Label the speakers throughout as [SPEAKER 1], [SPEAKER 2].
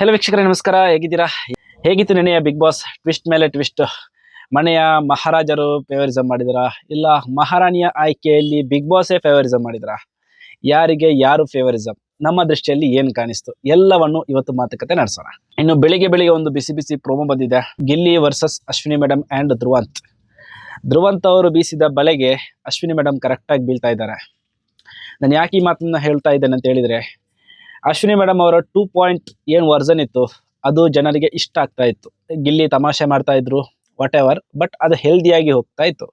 [SPEAKER 1] Hello ವೀಕ್ಷಕರೇ, ನಮಸ್ಕಾರ. ಹೇಗಿದ್ದೀರಾ? ಹೇಗಿತ್ತು ನೆನೆಯ ಬಿಗ್ ಬಾಸ್ ಟ್ವಿಸ್ಟ್ ಮೇಲೆ ಟ್ವಿಸ್ಟ್ ಮನೆಯ ಮಹಾರಾಜರು ಫೇವರಿಸಮ್ ಮಾಡಿದ್ರ? ಇಲ್ಲ, ಮಹಾರಾಣಿಯ ಆಯ್ಕೆಯಲ್ಲಿ ಬಿಗ್ ಬಾಸೇ ಫೇವರಿಸಮ್ ಮಾಡಿದ್ರ? ಯಾರಿಗೆ ಯಾರು ಫೇವರಿಸಮ್ ನಮ್ಮ ದೃಷ್ಟಿಯಲ್ಲಿ ಏನ್ ಕಾಣಿಸ್ತು? ಎಲ್ಲವನ್ನು ಇವತ್ತು ಮಾತುಕತೆ ನಡೆಸೋಣ. ಇನ್ನು ಬೆಳಿಗ್ಗೆ ಬೆಳಿಗ್ಗೆ ಒಂದು ಬಿಸಿ ಬಿಸಿ ಪ್ರೋಮೋ ಬಂದಿದೆ. Gilli versus Ashwini madam and Dhruvanth. Dhruvanth ಅವರು ಬೀಸಿದ ಬಲೆಗೆ ಅಶ್ವಿನಿ ಮೇಡಮ್ ಕರೆಕ್ಟಾಗಿ ಬೀಳ್ತಾ ಇದ್ದಾರೆ. ನಾನು ಯಾಕೆ ಈ ಮಾತನ್ನ ಹೇಳ್ತಾ ಇದ್ದೇನೆ ಅಂತ ಹೇಳಿದ್ರೆ ಅಶ್ವಿನಿ ಮೇಡಮ್ ಅವರ ಟೂ ಪಾಯಿಂಟ್ ಏನು ವರ್ಸನ್ ಇತ್ತು? ಅದು ಜನರಿಗೆ ಇಷ್ಟ ಆಗ್ತಾ ಇತ್ತು. ಗಿಲ್ಲಿ ತಮಾಷೆ ಮಾಡ್ತಾ ಇದ್ರು ವಾಟ್ ಎವರ್ ಬಟ್ ಅದು ಹೆಲ್ದಿಯಾಗಿ ಹೋಗ್ತಾ ಇತ್ತು.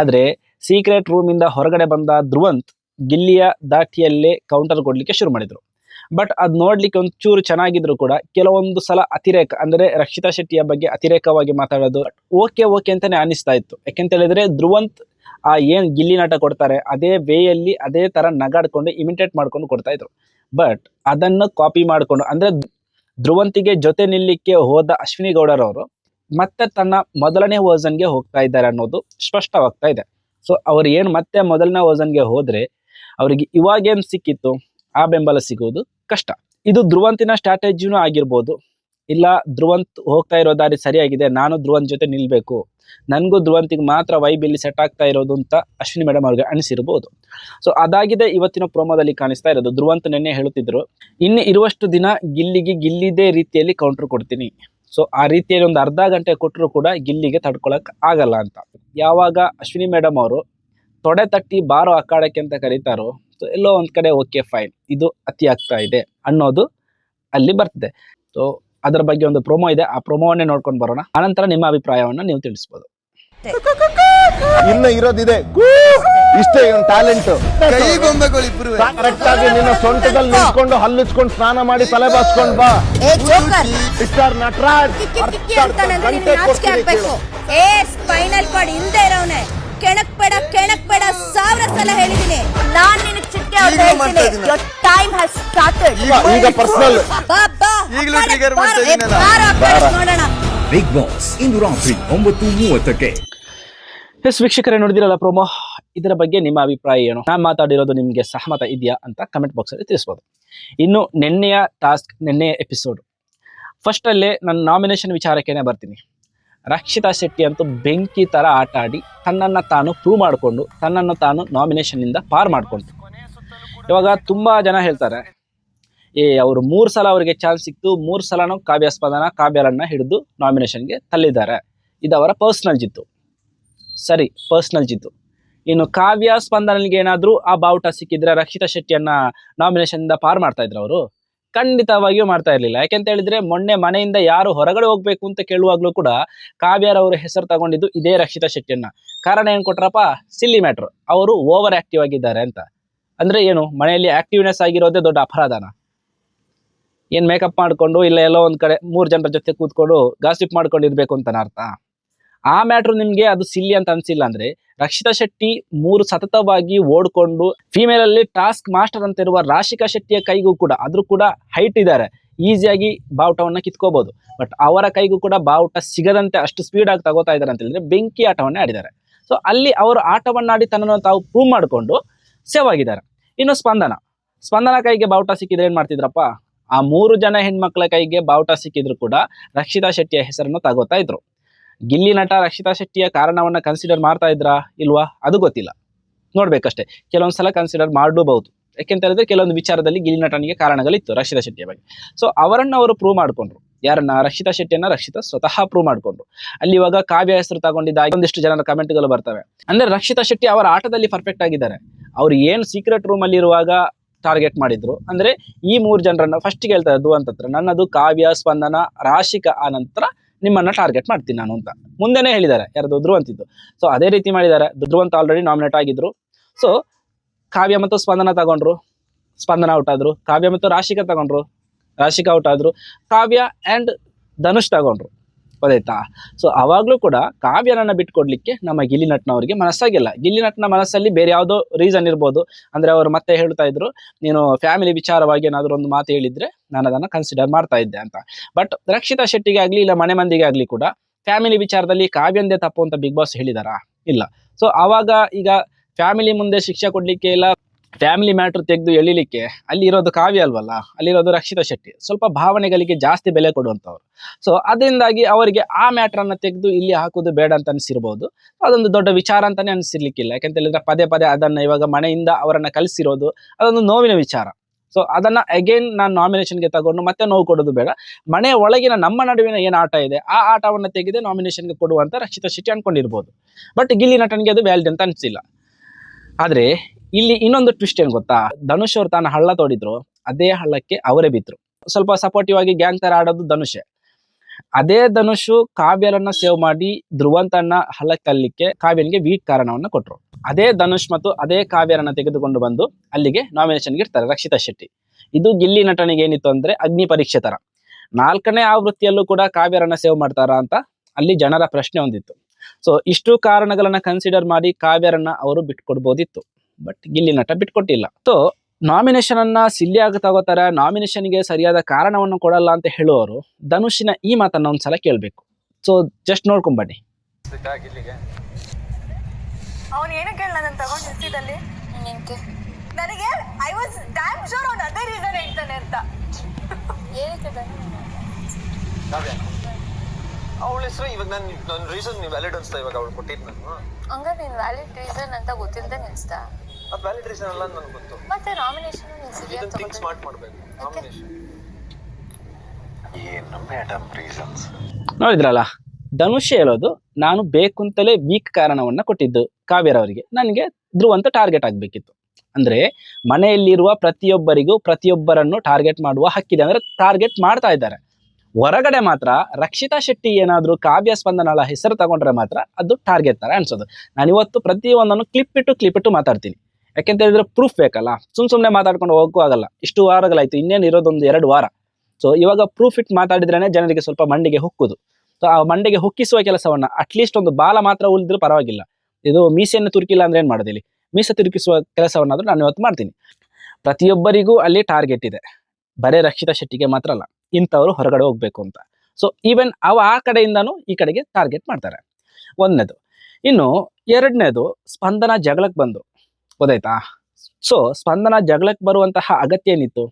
[SPEAKER 1] ಆದರೆ ಸೀಕ್ರೆಟ್ ರೂಮಿಂದ ಹೊರಗಡೆ ಬಂದ ಧ್ರುವಂತ್ ಗಿಲ್ಲಿಯ ದಾಟಿಯಲ್ಲೇ ಕೌಂಟರ್ ಕೊಡಲಿಕ್ಕೆ ಶುರು ಮಾಡಿದ್ರು. ಬಟ್ ಅದು ನೋಡಲಿಕ್ಕೆ ಒಂಚೂರು ಚೆನ್ನಾಗಿದ್ರು ಕೂಡ. ಕೆಲವೊಂದು ಸಲ ಅತಿರೇಕ, ಅಂದರೆ ರಕ್ಷಿತಾ ಶೆಟ್ಟಿಯ ಬಗ್ಗೆ ಅತಿರೇಕವಾಗಿ ಮಾತಾಡೋದು ಓಕೆ ಓಕೆ ಅಂತಾನೆ ಅನಿಸ್ತಾ ಇತ್ತು. ಯಾಕೆಂತ ಹೇಳಿದ್ರೆ ಧ್ರುವಂತ್ ಆ ಏನ್ ಗಿಲ್ಲಿ ನಾಟ ಕೊಡ್ತಾರೆ, ಅದೇ ವೇಯಲ್ಲಿ ಅದೇ ತರ ನಗಾಡ್ಕೊಂಡು ಇಮಿಟೇಟ್ ಮಾಡ್ಕೊಂಡು ಕೊಡ್ತಾ ಇದ್ರು. ಬಟ್ ಅದನ್ನು ಕಾಪಿ ಮಾಡಿಕೊಂಡು, ಅಂದ್ರೆ ಧ್ರುವಂತಿಗೆ ಜೊತೆ ನಿಲ್ಲಿಕ್ಕೆ ಹೋದ ಅಶ್ವಿನಿ ಗೌಡರವರು ಮತ್ತೆ ತನ್ನ ಮೊದಲನೇ ವರ್ಸನ್ಗೆ ಹೋಗ್ತಾ ಇದ್ದಾರೆ ಅನ್ನೋದು ಸ್ಪಷ್ಟವಾಗ್ತಾ ಇದೆ. ಸೊ ಅವ್ರು ಏನು ಮತ್ತೆ ಮೊದಲನೇ ವರ್ಸನ್ಗೆ ಹೋದ್ರೆ ಅವರಿಗೆ ಇವಾಗೇನು ಸಿಕ್ಕಿತ್ತು? ಆ ಬೆಂಬಲ ಸಿಗೋದು ಕಷ್ಟ. ಇದು ಧ್ರುವಂತಿನ ಸ್ಟ್ರಾಟಜಿನೂ ಆಗಿರ್ಬೋದು. ಇಲ್ಲ, ಧ್ರುವಂತ್ ಹೋಗ್ತಾ ಇರೋ ದಾರಿ ಸರಿಯಾಗಿದೆ, ನಾನು ಧ್ರುವಂತ್ ಜೊತೆ ನಿಲ್ಬೇಕು. ನನಗೂ ಧ್ರುವಂತಿಗೆ ಮಾತ್ರ ವೈಬ್ ಇಲ್ಲಿ ಸೆಟ್ ಆಗ್ತಾ ಇರೋದು ಅಂತ ಅಶ್ವಿನಿ ಮೇಡಮ್ ಅವ್ರಿಗೆ ಅನಿಸಿರ್ಬೋದು. ಸೊ ಅದಾಗಿದೆ ಇವತ್ತಿನ ಪ್ರೋಮೋದಲ್ಲಿ ಕಾಣಿಸ್ತಾ ಇರೋದು. ಧ್ರುವಂತ್ ನೆನ್ನೆ ಹೇಳುತ್ತಿದ್ರು, ಇನ್ನು ಇರುವಷ್ಟು ದಿನ ಗಿಲ್ಲಿಗೆ ಗಿಲ್ಲಿದೇ ರೀತಿಯಲ್ಲಿ ಕೌಂಟರ್ ಕೊಡ್ತೀನಿ. ಸೊ ಆ ರೀತಿಯಲ್ಲಿ ಒಂದು ಅರ್ಧ ಗಂಟೆ ಕೊಟ್ಟರು ಕೂಡ ಗಿಲ್ಲಿಗೆ ತಡ್ಕೊಳಕ್ ಆಗಲ್ಲ ಅಂತ. ಯಾವಾಗ ಅಶ್ವಿನಿ ಮೇಡಮ್ ಅವರು, ತೊಡೆ ತಟ್ಟಿ ಬಾರೋ ಅಕ್ಕಾಡಕ್ಕೆ ಅಂತ ಕರೀತಾರೋ ಸೊ ಎಲ್ಲೋ ಒಂದ್ ಕಡೆ ಓಕೆ ಫೈನ್ ಇದು ಅತಿ ಆಗ್ತಾ ಇದೆ ಅನ್ನೋದು ಅಲ್ಲಿ ಬರ್ತದೆ. ಸೊ ಅದರ ಬಗ್ಗೆ ಒಂದು ಪ್ರೋಮೋ ಇದೆ. ಆ ಪ್ರೋಮೋವನ್ನೇ ನೋಡ್ಕೊಂಡು ಬರೋಣ. ಆನಂತರ ನಿಮ್ಮ ಅಭಿಪ್ರಾಯವನ್ನ ನೀವು ತಿಳಿಸ್ಬೋದು.
[SPEAKER 2] ಇನ್ನು ಇರೋದಿದೆ. ಇಷ್ಟೇ ಒಂದು ಟ್ಯಾಲೆಂಟ್
[SPEAKER 3] ಕರೆಕ್ಟಾಗಿ ಇಬ್ರು.
[SPEAKER 2] ಕರೆಕ್ಟ್ ಆಗಿ ನಿನ್ನ ಸೊಂಟದಲ್ಲಿ ನಿಂತ್ಕೊಂಡು ಹಲ್ಲಿಚ್ಕೊಂಡು ಸ್ನಾನ ಮಾಡಿ ತಲೆ ಬಾಚ್ಕೊಂಡ್ ಬಾ.
[SPEAKER 4] ಏ ಜೋಕರ್.
[SPEAKER 2] ಮಿಸ್ಟರ್ ನಟರಾಜ್.
[SPEAKER 4] ಏ ಸ್ಪೈನಲ್ ಕಾರ್ಡ್ ಇಲ್ದೇ ಇರೋನೆ ಕೆಣಕ್ ಬೇಡ ಕೆಣಕ್ ಬೇಡ ಸಾವಿರ ಸಲ ಹೇಳಿದೀನಿ ನಾನ್ ನಿನಗ್ ಚಿಟ್ಟೆ ಹೊಡ್ದು
[SPEAKER 3] ಈಗ್ಲೂ ಮಾಡ್ತಾ
[SPEAKER 4] ಹೇಳ್ತೀನಿ
[SPEAKER 3] ಇದೀನಿ.
[SPEAKER 4] ಯೋರ್ ಟೈಮ್ ಹ್ಯಾಸ್ ಸ್ಟಾರ್ಟೆಡ್
[SPEAKER 2] ಈಗ ಪರ್ಸನಲ್
[SPEAKER 4] ಬಾ ಬಾ
[SPEAKER 3] ಈಗ್ಲೂ
[SPEAKER 4] ಅಖಾಡಕ್
[SPEAKER 3] trigger
[SPEAKER 4] ಬಾರೋ.
[SPEAKER 3] ಮಾಡ್ತಾ
[SPEAKER 4] ಏ,
[SPEAKER 3] ಇದೀನಲ್ಲ.
[SPEAKER 4] ಬಾರೋ. ಅಖಾಡಕ್ ನೋಡೋಣ.
[SPEAKER 5] ಬಿಗ್ ಬಾಸ್ ಇಂದು ರಾತ್ರಿ ಒಂಬತ್ತು ಮೂವತ್ತಕ್ಕೆ.
[SPEAKER 1] ಎಸ್ ವೀಕ್ಷಕರೇ ನೋಡಿದಿರಲ್ಲ ಪ್ರೋಮೋ? ಇದರ ಬಗ್ಗೆ ನಿಮ್ಮ ಅಭಿಪ್ರಾಯ ಏನು? ನಾನು ಮಾತಾಡಿರೋದು ನಿಮಗೆ ಸಹಮತ ಇದೆಯಾ ಅಂತ ಕಮೆಂಟ್ ಬಾಕ್ಸ್ ಅಲ್ಲಿ ತಿಳಿಸ್ಬೋದು. ಇನ್ನು ನಿನ್ನೆಯ ಟಾಸ್ಕ್ ನಿನ್ನೆಯ ಎಪಿಸೋಡ್ ಫಸ್ಟ್ ಅಲ್ಲೇ ನನ್ನ ನಾಮಿನೇಷನ್ ವಿಚಾರಕ್ಕೇನೆ ಬರ್ತೀನಿ. ರಕ್ಷಿತಾ ಶೆಟ್ಟಿ ಅಂತೂ ಬೆಂಕಿ ತರ ಆಟ ಆಡಿ ತನ್ನನ್ನು ತಾನು ಪ್ರೂವ್ ಮಾಡಿಕೊಂಡು, ತನ್ನನ್ನು ತಾನು ನಾಮಿನೇಷನ್ನಿಂದ ಪಾರ್ ಮಾಡಿಕೊಂಡು ಇವಾಗ ತುಂಬಾ ಜನ ಹೇಳ್ತಾರೆ, ಏ, ಅವರು ಮೂರು ಸಲ ಅವರಿಗೆ ಚಾನ್ಸ್ ಸಿಕ್ತು, ಮೂರು ಸಲನೂ ಕಾವ್ಯಾಸ್ಪದನ ಕಾವ್ಯರನ್ನ ಹಿಡಿದು ನಾಮಿನೇಷನ್ಗೆ ತಲ್ಲಿದ್ದಾರೆ ಇದು ಅವರ ಪರ್ಸ್ನಲ್ ಜಿತ್ತು ಸರಿ ಪರ್ಸ್ನಲ್ ಜಿತ್ತು ಇನ್ನು ಕಾವ್ಯ ಸ್ಪಂದನಿಗೆ ಏನಾದರೂ ಆ ಬಾವುಟ ಸಿಕ್ಕಿದ್ರೆ ರಕ್ಷಿತಾ ಶೆಟ್ಟಿಯನ್ನ ನಾಮಿನೇಷನ್ ಇಂದ ಪಾರ್ ಮಾಡ್ತಾ ಇದ್ರು ಅವರು? ಖಂಡಿತವಾಗಿಯೂ ಮಾಡ್ತಾ ಇರಲಿಲ್ಲ. ಯಾಕೆಂತ ಹೇಳಿದ್ರೆ ಮೊನ್ನೆ ಮನೆಯಿಂದ ಯಾರು ಹೊರಗಡೆ ಹೋಗ್ಬೇಕು ಅಂತ ಕೇಳುವಾಗ್ಲೂ ಕೂಡ ಕಾವ್ಯರವರ ಹೆಸರು ತಗೊಂಡಿದ್ದು ಇದೇ ರಕ್ಷಿತಾ ಶೆಟ್ಟಿಯನ್ನ. ಕಾರಣ ಏನ್ ಕೊಟ್ರಪ್ಪ? ಸಿಲ್ಲಿ ಮ್ಯಾಟ್ರ್ ಅವರು ಓವರ್ ಆಕ್ಟಿವ್ ಆಗಿದ್ದಾರೆ ಅಂತ. ಅಂದ್ರೆ ಏನು? ಮನೆಯಲ್ಲಿ ಆಕ್ಟಿವ್ನೆಸ್ ಆಗಿರೋದೇ ದೊಡ್ಡ ಅಪರಾಧನ? ಏನ್ ಮೇಕಪ್ ಮಾಡ್ಕೊಂಡು ಇಲ್ಲ ಎಲ್ಲೋ ಒಂದ್ ಕಡೆ ಮೂರ್ ಜನರ ಜೊತೆ ಕೂತ್ಕೊಂಡು ಗಾಸಿಪ್ ಮಾಡ್ಕೊಂಡಿರ್ಬೇಕು ಅಂತ ಅರ್ಥ? ಆ ಮ್ಯಾಟ್ರ್ ನಿಮ್ಗೆ ಅದು ಸಿಲ್ಲಿ ಅಂತ ಅನ್ಸಿಲ್ಲ ಅಂದ್ರೆ ರಕ್ಷಿತಾ ಶೆಟ್ಟಿ ಮೂರು ಸತತವಾಗಿ ಓಡ್ಕೊಂಡು ಫಿಮೇಲ್ ಅಲ್ಲಿ ಟಾಸ್ಕ್ ಮಾಸ್ಟರ್ ಅಂತ ಇರುವ ರಾಶಿಕಾ ಶೆಟ್ಟಿಯ ಕೈಗೂ ಕೂಡ ಅದ್ರೂ ಕೂಡ ಹೈಟ್ ಇದ್ದಾರೆ. ಈಸಿಯಾಗಿ ಬಾವುಟವನ್ನ ಕಿತ್ಕೋಬಹುದು ಬಟ್ ಅವರ ಕೈಗೂ ಕೂಡ ಬಾವುಟ ಸಿಗದಂತೆ ಅಷ್ಟು ಸ್ಪೀಡ್ ಆಗಿ ತಗೋತಾ ಇದ್ದಾರೆ ಅಂತ ಹೇಳಿದ್ರೆ ಬೆಂಕಿ ಆಟವನ್ನೇ ಆಡಿದ್ದಾರೆ. ಸೊ ಅಲ್ಲಿ ಅವರು ಆಟವನ್ನಾಡಿ ತನ್ನನ್ನು ತಾವು ಪ್ರೂವ್ ಮಾಡಿಕೊಂಡು ಸೇವ್ ಆಗಿದ್ದಾರೆ. ಇನ್ನು ಸ್ಪಂದನ. ಸ್ಪಂದನ ಕೈಗೆ ಬಾವುಟ ಸಿಕ್ಕಿದ್ರೆ ಏನ್ ಮಾಡ್ತಿದ್ರಪ್ಪ? ಆ ಮೂರು ಜನ ಹೆಣ್ಮಕ್ಳ ಕೈಗೆ ಬಾವುಟ ಸಿಕ್ಕಿದ್ರು ಕೂಡ ರಕ್ಷಿತಾ ಶೆಟ್ಟಿಯ ಹೆಸರನ್ನು ತಗೋತಾ ಇದ್ರು. ಗಿಲ್ಲಿ ನಟ ರಕ್ಷಿತಾ ಶೆಟ್ಟಿಯ ಕಾರಣವನ್ನ ಕನ್ಸಿಡರ್ ಮಾಡ್ತಾ ಇದ್ರಾ ಇಲ್ವಾ? ಅದು ಗೊತ್ತಿಲ್ಲ. ನೋಡ್ಬೇಕಷ್ಟೆ. ಕೆಲವೊಂದು ಸಲ ಕನ್ಸಿಡರ್ ಮಾಡಬಹುದು ಯಾಕೆಂತ ಹೇಳಿದ್ರೆ ಕೆಲವೊಂದು ವಿಚಾರದಲ್ಲಿ ಗಿಲ್ಲಿ ನಟನಿಗೆ ಕಾರಣಗಳಿತ್ತು ರಕ್ಷಿತಾ ಶೆಟ್ಟಿಯ ಬಗ್ಗೆ. ಸೊ ಅವರನ್ನ ಅವರು ಪ್ರೂವ್ ಮಾಡ್ಕೊಂಡ್ರು. ಯಾರನ್ನ? ರಕ್ಷಿತಾ ಶೆಟ್ಟಿಯನ್ನ ರಕ್ಷಿತಾ ಸ್ವತಃ ಪ್ರೂವ್ ಮಾಡ್ಕೊಂಡ್ರು. ಅಲ್ಲಿ ಇವಾಗ ಕಾವ್ಯ ಹೆಸರು ತಗೊಂಡಿದ್ದ ಒಂದಿಷ್ಟು ಜನರ ಕಮೆಂಟ್ಗಳು ಬರ್ತವೆ. ಅಂದ್ರೆ ರಕ್ಷಿತಾ ಶೆಟ್ಟಿ ಅವರ ಆಟದಲ್ಲಿ ಪರ್ಫೆಕ್ಟ್ ಆಗಿದ್ದಾರೆ. ಅವ್ರು ಏನು ಸೀಕ್ರೆಟ್ ರೂಮ್ ಅಲ್ಲಿ ಇರುವಾಗ ಟಾರ್ಗೆಟ್ ಮಾಡಿದ್ರು? ಅಂದ್ರೆ ಈ ಮೂರು ಜನರನ್ನ ಫಸ್ಟ್ ಹೇಳ್ತಾ ಇದ್ದು ಹತ್ರ ನನ್ನದು ಕಾವ್ಯ, ಸ್ಪಂದನ, ರಾಶಿಕಾ ಆ ನಂತರ ನಿಮ್ಮನ್ನ ಟಾರ್ಗೆಟ್ ಮಾಡ್ತೀನಿ ನಾನು ಅಂತ. ಮುಂದೆನೇ ಹೇಳಿದ್ದಾರೆ ಯಾರದು ಧ್ರುವಂತಿದ್ದು ಸೊ ಅದೇ ರೀತಿ ಮಾಡಿದ್ದಾರೆ. ಧ್ರುವಂತ ಆಲ್ರೆಡಿ ನಾಮಿನೇಟ್ ಆಗಿದ್ರು. ಸೊ ಕಾವ್ಯ ಮತ್ತು ಸ್ಪಂದನ ತಗೊಂಡ್ರು. ಸ್ಪಂದನ ಔಟ್ ಆದ್ರು. ಕಾವ್ಯ ಮತ್ತು ರಾಶಿಕಾ ತಗೊಂಡ್ರು. ರಾಶಿಕಾ ಔಟ್ ಆದ್ರು. ಕಾವ್ಯ ಅಂಡ್ ಧನುಷ್ ತಗೊಂಡ್ರು. ಗೊತ್ತಾಯ್ತಾ ಸೊ ಅವಾಗ್ಲೂ ಕೂಡ ಕಾವ್ಯನನ್ನ ಬಿಟ್ಕೊಡ್ಲಿಕ್ಕೆ ನಮ್ಮ ಗಿಲ್ಲಿನಟ್ನವ್ರಿಗೆ ಮನಸ್ಸಾಗಿಲ್ಲ. ಗಿಲ್ಲಿ ನಟ್ನ ಮನಸ್ಸಲ್ಲಿ ಬೇರೆ ಯಾವುದೋ ರೀಸನ್ ಇರ್ಬೋದು. ಅಂದ್ರೆ ಅವರು ಮತ್ತೆ ಹೇಳ್ತಾ ಇದ್ರು, ನೀನು ಫ್ಯಾಮಿಲಿ ವಿಚಾರವಾಗಿ ಏನಾದರೂ ಒಂದು ಮಾತು ಹೇಳಿದ್ರೆ ನಾನು ಅದನ್ನ ಕನ್ಸಿಡರ್ ಮಾಡ್ತಾ ಇದ್ದೆ ಅಂತ. ಬಟ್ ರಕ್ಷಿತಾ ಶೆಟ್ಟಿಗೆ ಆಗಲಿ ಇಲ್ಲ ಮನೆ ಮಂದಿಗೆ ಆಗ್ಲಿ ಕೂಡ ಫ್ಯಾಮಿಲಿ ವಿಚಾರದಲ್ಲಿ ಕಾವ್ಯಂದೇ ತಪ್ಪು ಅಂತ ಬಿಗ್ ಬಾಸ್ ಹೇಳಿದಾರಾ? ಇಲ್ಲ. ಸೊ ಅವಾಗ ಈಗ ಫ್ಯಾಮಿಲಿ ಮುಂದೆ ಶಿಕ್ಷೆ ಕೊಡಲಿಕ್ಕೆ ಇಲ್ಲ ಫ್ಯಾಮಿಲಿ ಮ್ಯಾಟ್ರ್ ತೆಗೆದು ಎಳಿಲಿಕ್ಕೆ ಅಲ್ಲಿ ಇರೋದು ಕಾವ್ಯ ಅಲ್ವಲ್ಲ? ಅಲ್ಲಿರೋದು ರಕ್ಷಿತಾ ಶೆಟ್ಟಿ. ಸ್ವಲ್ಪ ಭಾವನೆಗಳಿಗೆ ಜಾಸ್ತಿ ಬೆಲೆ ಕೊಡುವಂಥವ್ರು. ಸೊ ಅದರಿಂದಾಗಿ ಅವರಿಗೆ ಆ ಮ್ಯಾಟ್ರನ್ನು ತೆಗೆದು ಇಲ್ಲಿ ಹಾಕೋದು ಬೇಡ ಅಂತ ಅನಿಸಿರ್ಬೋದು. ಅದೊಂದು ದೊಡ್ಡ ವಿಚಾರ ಅಂತಲೇ ಅನಿಸಿರ್ಲಿಕ್ಕಿಲ್ಲ. ಯಾಕಂತ ಹೇಳಿದ್ರೆ ಪದೇ ಪದೇ ಅದನ್ನ ಇವಾಗ ಮನೆಯಿಂದ ಅವರನ್ನು ಕಲಿಸಿರೋದು ಅದೊಂದು ನೋವಿನ ವಿಚಾರ. ಸೊ ಅದನ್ನ ಅಗೇನ್ ನಾನು ನಾಮಿನೇಷನ್ಗೆ ತಗೊಂಡು ಮತ್ತೆ ನೋವು ಕೊಡೋದು ಬೇಡ. ಮನೆ ಒಳಗಿನ ನಮ್ಮ ನಡುವಿನ ಏನು ಆಟ ಇದೆ, ಆ ಆಟವನ್ನು ತೆಗೆದೇ ನಾಮಿನೇಷನ್ಗೆ ಕೊಡುವಂತ ರಕ್ಷಿತಾ ಶೆಟ್ಟಿ ಅನ್ಕೊಂಡಿರ್ಬೋದು. ಬಟ್ ಗಿಲ್ಲಿ ನಟನಿಗೆ ಅದು ವ್ಯಾಲಿಡ್ ಅಂತ ಅನಿಸಿಲ್ಲ. ಆದ್ರೆ ಇಲ್ಲಿ ಇನ್ನೊಂದು ಟ್ವಿಸ್ಟ್ ಏನ್ ಗೊತ್ತಾ? ಧನುಷ್ ಅವ್ರು ತಾನು ಹಳ್ಳ ತೋಡಿದ್ರು, ಅದೇ ಹಳ್ಳಕ್ಕೆ ಅವರೇ ಬಿದ್ರು ಸ್ವಲ್ಪ ಸಪೋರ್ಟಿವ್ ಆಗಿ ಗ್ಯಾಂಗ್ ತರ ಆಡೋದು ಧನುಷ್. ಅದೇ ಧನುಷ್ ಕಾವ್ಯರನ್ನ ಸೇವ್ ಮಾಡಿ ಧ್ರುವಂತನ್ನ ಹಳ್ಳಕ್ಕೆ ಕಲ್ಲಿಕ್ಕೆ ಕಾವ್ಯನಿಗೆ ವೀಕ್ ಕಾರಣವನ್ನ ಕೊಟ್ರು. ಅದೇ ಧನುಷ್ ಮತ್ತು ಅದೇ ಕಾವ್ಯರನ್ನ ತೆಗೆದುಕೊಂಡು ಬಂದು ಅಲ್ಲಿಗೆ ನಾಮಿನೇಷನ್ಗೆ ಇರ್ತಾರೆ ರಕ್ಷಿತಾ ಶೆಟ್ಟಿ. ಇದು ಗಿಲ್ಲಿ ನಟನಿಗೆ ಏನಿತ್ತು ಅಂದ್ರೆ ಅಗ್ನಿ ಪರೀಕ್ಷೆ ತರ. ನಾಲ್ಕನೇ ಆವೃತ್ತಿಯಲ್ಲೂ ಕೂಡ ಕಾವ್ಯರನ್ನ ಸೇವ್ ಮಾಡ್ತಾರಾ ಅಂತ ಅಲ್ಲಿ ಜನರ ಪ್ರಶ್ನೆ ಹೊಂದಿತ್ತು ಸೊ ಇಷ್ಟು ಕಾರಣಗಳನ್ನ ಕನ್ಸಿಡರ್ ಮಾಡಿ ಕಾವ್ಯರನ್ನ ಅವರು ಬಿಟ್ಕೊಡ್ಬೋದಿತ್ತು. ಬಟ್ ಗಿಲ್ಲಿ ನಟ ಬಿಟ್ಕೊಟ್ಟಿಲ್ಲ. ಸೊ ನಾಮಿನೇಷನ್ ಅನ್ನ ಸಿಲ್ಲಿಯಾಗಿ ತಗೋತಾರೆ ನಾಮಿನೇಷನ್ಗೆ ಸರಿಯಾದ ಕಾರಣವನ್ನು ಕೊಡಲ್ಲ ಅಂತ ಹೇಳುವವರು ಧನುಷಿನ ಈ ಮಾತನ್ನ ಒಂದ್ಸಲ ಕೇಳ್ಬೇಕು. ಸೊ ಜಸ್ಟ್ ನೋಡ್ಕೊಂಬನ್ನಿ
[SPEAKER 3] ಅವನು ಏನಕ್ಕೆ ಹೇಳ ನಾನು ತಗೊಂಡು ನಿಲ್ಸಿದಲ್ಲಿ ನನಗೆ ಐ ವಾಸ್ ಡ್ಯಾಮ್ ಶೋರ್ ಅವ್ನು ಅದೇ ರೀಸನ್ ಹೇಳ್ತಾನೆ ಅಂತ. ಏನಕ್ಕೆ
[SPEAKER 6] ಅವಳ ಹೆಸರು ಇವಾಗ ನಾನು ನನ್ನ ರೀಸನ್ ನೀವು ವ್ಯಾಲಿಡ್ ಅನ್ಸ್ತಾ ಇವಾಗ ಅವಳು ಕೊಟ್ಟಿದ್ದು ನಾನು.
[SPEAKER 3] ಹಂಗ ನೀನ್ ವ್ಯಾಲಿಡ್ ರೀಸನ್ ಅಂತ ಗೊತ್ತಿಲ್ಲದೆ ನಿಲ್ಸ್ದ
[SPEAKER 6] ಅದು ವ್ಯಾಲಿಡ್ ರೀಸನ್ ಅಲ್ಲ ಅಂತ ನನಗೆ ಗೊತ್ತು.
[SPEAKER 3] ಮತ್ತೆ ನಾಮಿನೇಷನ್ ನೀನ್
[SPEAKER 6] ಇದನ್ನ ಥಿಂಕ್ ಸ್ಮಾರ್ಟ್ ಮಾಡಬೇಕು. ನಾಮಿನೇಷನ್
[SPEAKER 7] ಏನು ಮೇಡಮ್ ರೀಸನ್ಸ್
[SPEAKER 1] ನೋಡಿದ್ರಲ್ಲ ಧನುಷ್ ಹೇಳೋದು ನಾನು ಬೇಕು ಅಂತಲೇ ವೀಕ್ ಕಾರಣವನ್ನ ಕೊಟ್ಟಿದ್ದು ಕಾವ್ಯರವರಿಗೆ ನನಗೆ ಧ್ರುವಂತ ಟಾರ್ಗೆಟ್ ಆಗ್ಬೇಕಿತ್ತು. ಅಂದ್ರೆ ಮನೆಯಲ್ಲಿರುವ ಪ್ರತಿಯೊಬ್ಬರಿಗೂ ಪ್ರತಿಯೊಬ್ಬರನ್ನು ಟಾರ್ಗೆಟ್ ಮಾಡುವ ಹಕ್ಕಿದೆ. ಅಂದ್ರೆ ಟಾರ್ಗೆಟ್ ಮಾಡ್ತಾ ಇದ್ದಾರೆ. ಹೊರಗಡೆ ಮಾತ್ರ ರಕ್ಷಿತಾ ಶೆಟ್ಟಿ ಏನಾದರೂ ಕಾವ್ಯ ಸ್ಪಂದನಳ ಹೆಸರು ತಗೊಂಡ್ರೆ ಮಾತ್ರ ಅದು ಟಾರ್ಗೆಟ್ ತರ ಅನ್ಸೋದು. ನಾನು ಇವತ್ತು ಪ್ರತಿಯೊಂದನ್ನು ಕ್ಲಿಪ್ ಇಟ್ಟು ಕ್ಲಿಪ್ ಇಟ್ಟು ಮಾತಾಡ್ತೀನಿ. ಯಾಕೆಂತ ಹೇಳಿದ್ರೆ ಪ್ರೂಫ್ ಬೇಕಲ್ಲ? ಸುಮ್ ಸುಮ್ನೆ ಮಾತಾಡ್ಕೊಂಡು ಹೋಗೋಕ್ಕೂ ಆಗಲ್ಲ. ಇಷ್ಟು ವಾರಗಳಾಯ್ತು, ಇನ್ನೇನು ಇರೋದೊಂದು ಎರಡು ವಾರ. ಸೊ ಇವಾಗ ಪ್ರೂಫ್ ಇಟ್ ಮಾತಾಡಿದ್ರೇನೆ ಜನರಿಗೆ ಸ್ವಲ್ಪ ಮಂಡಿಗೆ ಹುಕ್ಕುದು. ಸೊ ಆ ಮಂಡಿಗೆ ಹುಕ್ಕಿಸುವ ಕೆಲಸವನ್ನ ಅಟ್ಲೀಸ್ಟ್ ಒಂದು ಬಾಲ ಮಾತ್ರ ಉಳಿದ್ರೂ ಪರವಾಗಿಲ್ಲ. ಇದು ಮೀಸೆಯನ್ನು ತುರುಕಿಲ್ಲ ಅಂದ್ರೆ ಏನ್ ಮಾಡೋದಿಲ್ಲ? ಮೀಸೆ ತುರುಕಿಸುವ ಕೆಲಸವನ್ನಾದ್ರೂ ನಾನು ಇವತ್ತು ಮಾಡ್ತೀನಿ. ಪ್ರತಿಯೊಬ್ಬರಿಗೂ ಅಲ್ಲಿ ಟಾರ್ಗೆಟ್ ಇದೆ. ಬರೇ ರಕ್ಷಿತಾ ಶೆಟ್ಟಿಗೆ ಮಾತ್ರ ಅಲ್ಲ, ಇಂಥವ್ರು ಹೊರಗಡೆ ಹೋಗ್ಬೇಕು ಅಂತ. ಸೊ ಈವನ್ ಅವ ಆ ಕಡೆಯಿಂದನೂ ಈ ಕಡೆಗೆ ಟಾರ್ಗೆಟ್ ಮಾಡ್ತಾರೆ. ಒಂದನೇದು. ಇನ್ನು ಎರಡನೇದು, ಸ್ಪಂದನ ಜಗಳಕ್ಕೆ ಬಂದು ಗೊತ್ತಾಯ್ತಾ? ಸೊ ಸ್ಪಂದನ ಜಗಳಕ್ಕೆ ಬರುವಂತಹ ಅಗತ್ಯ ಏನಿತ್ತು?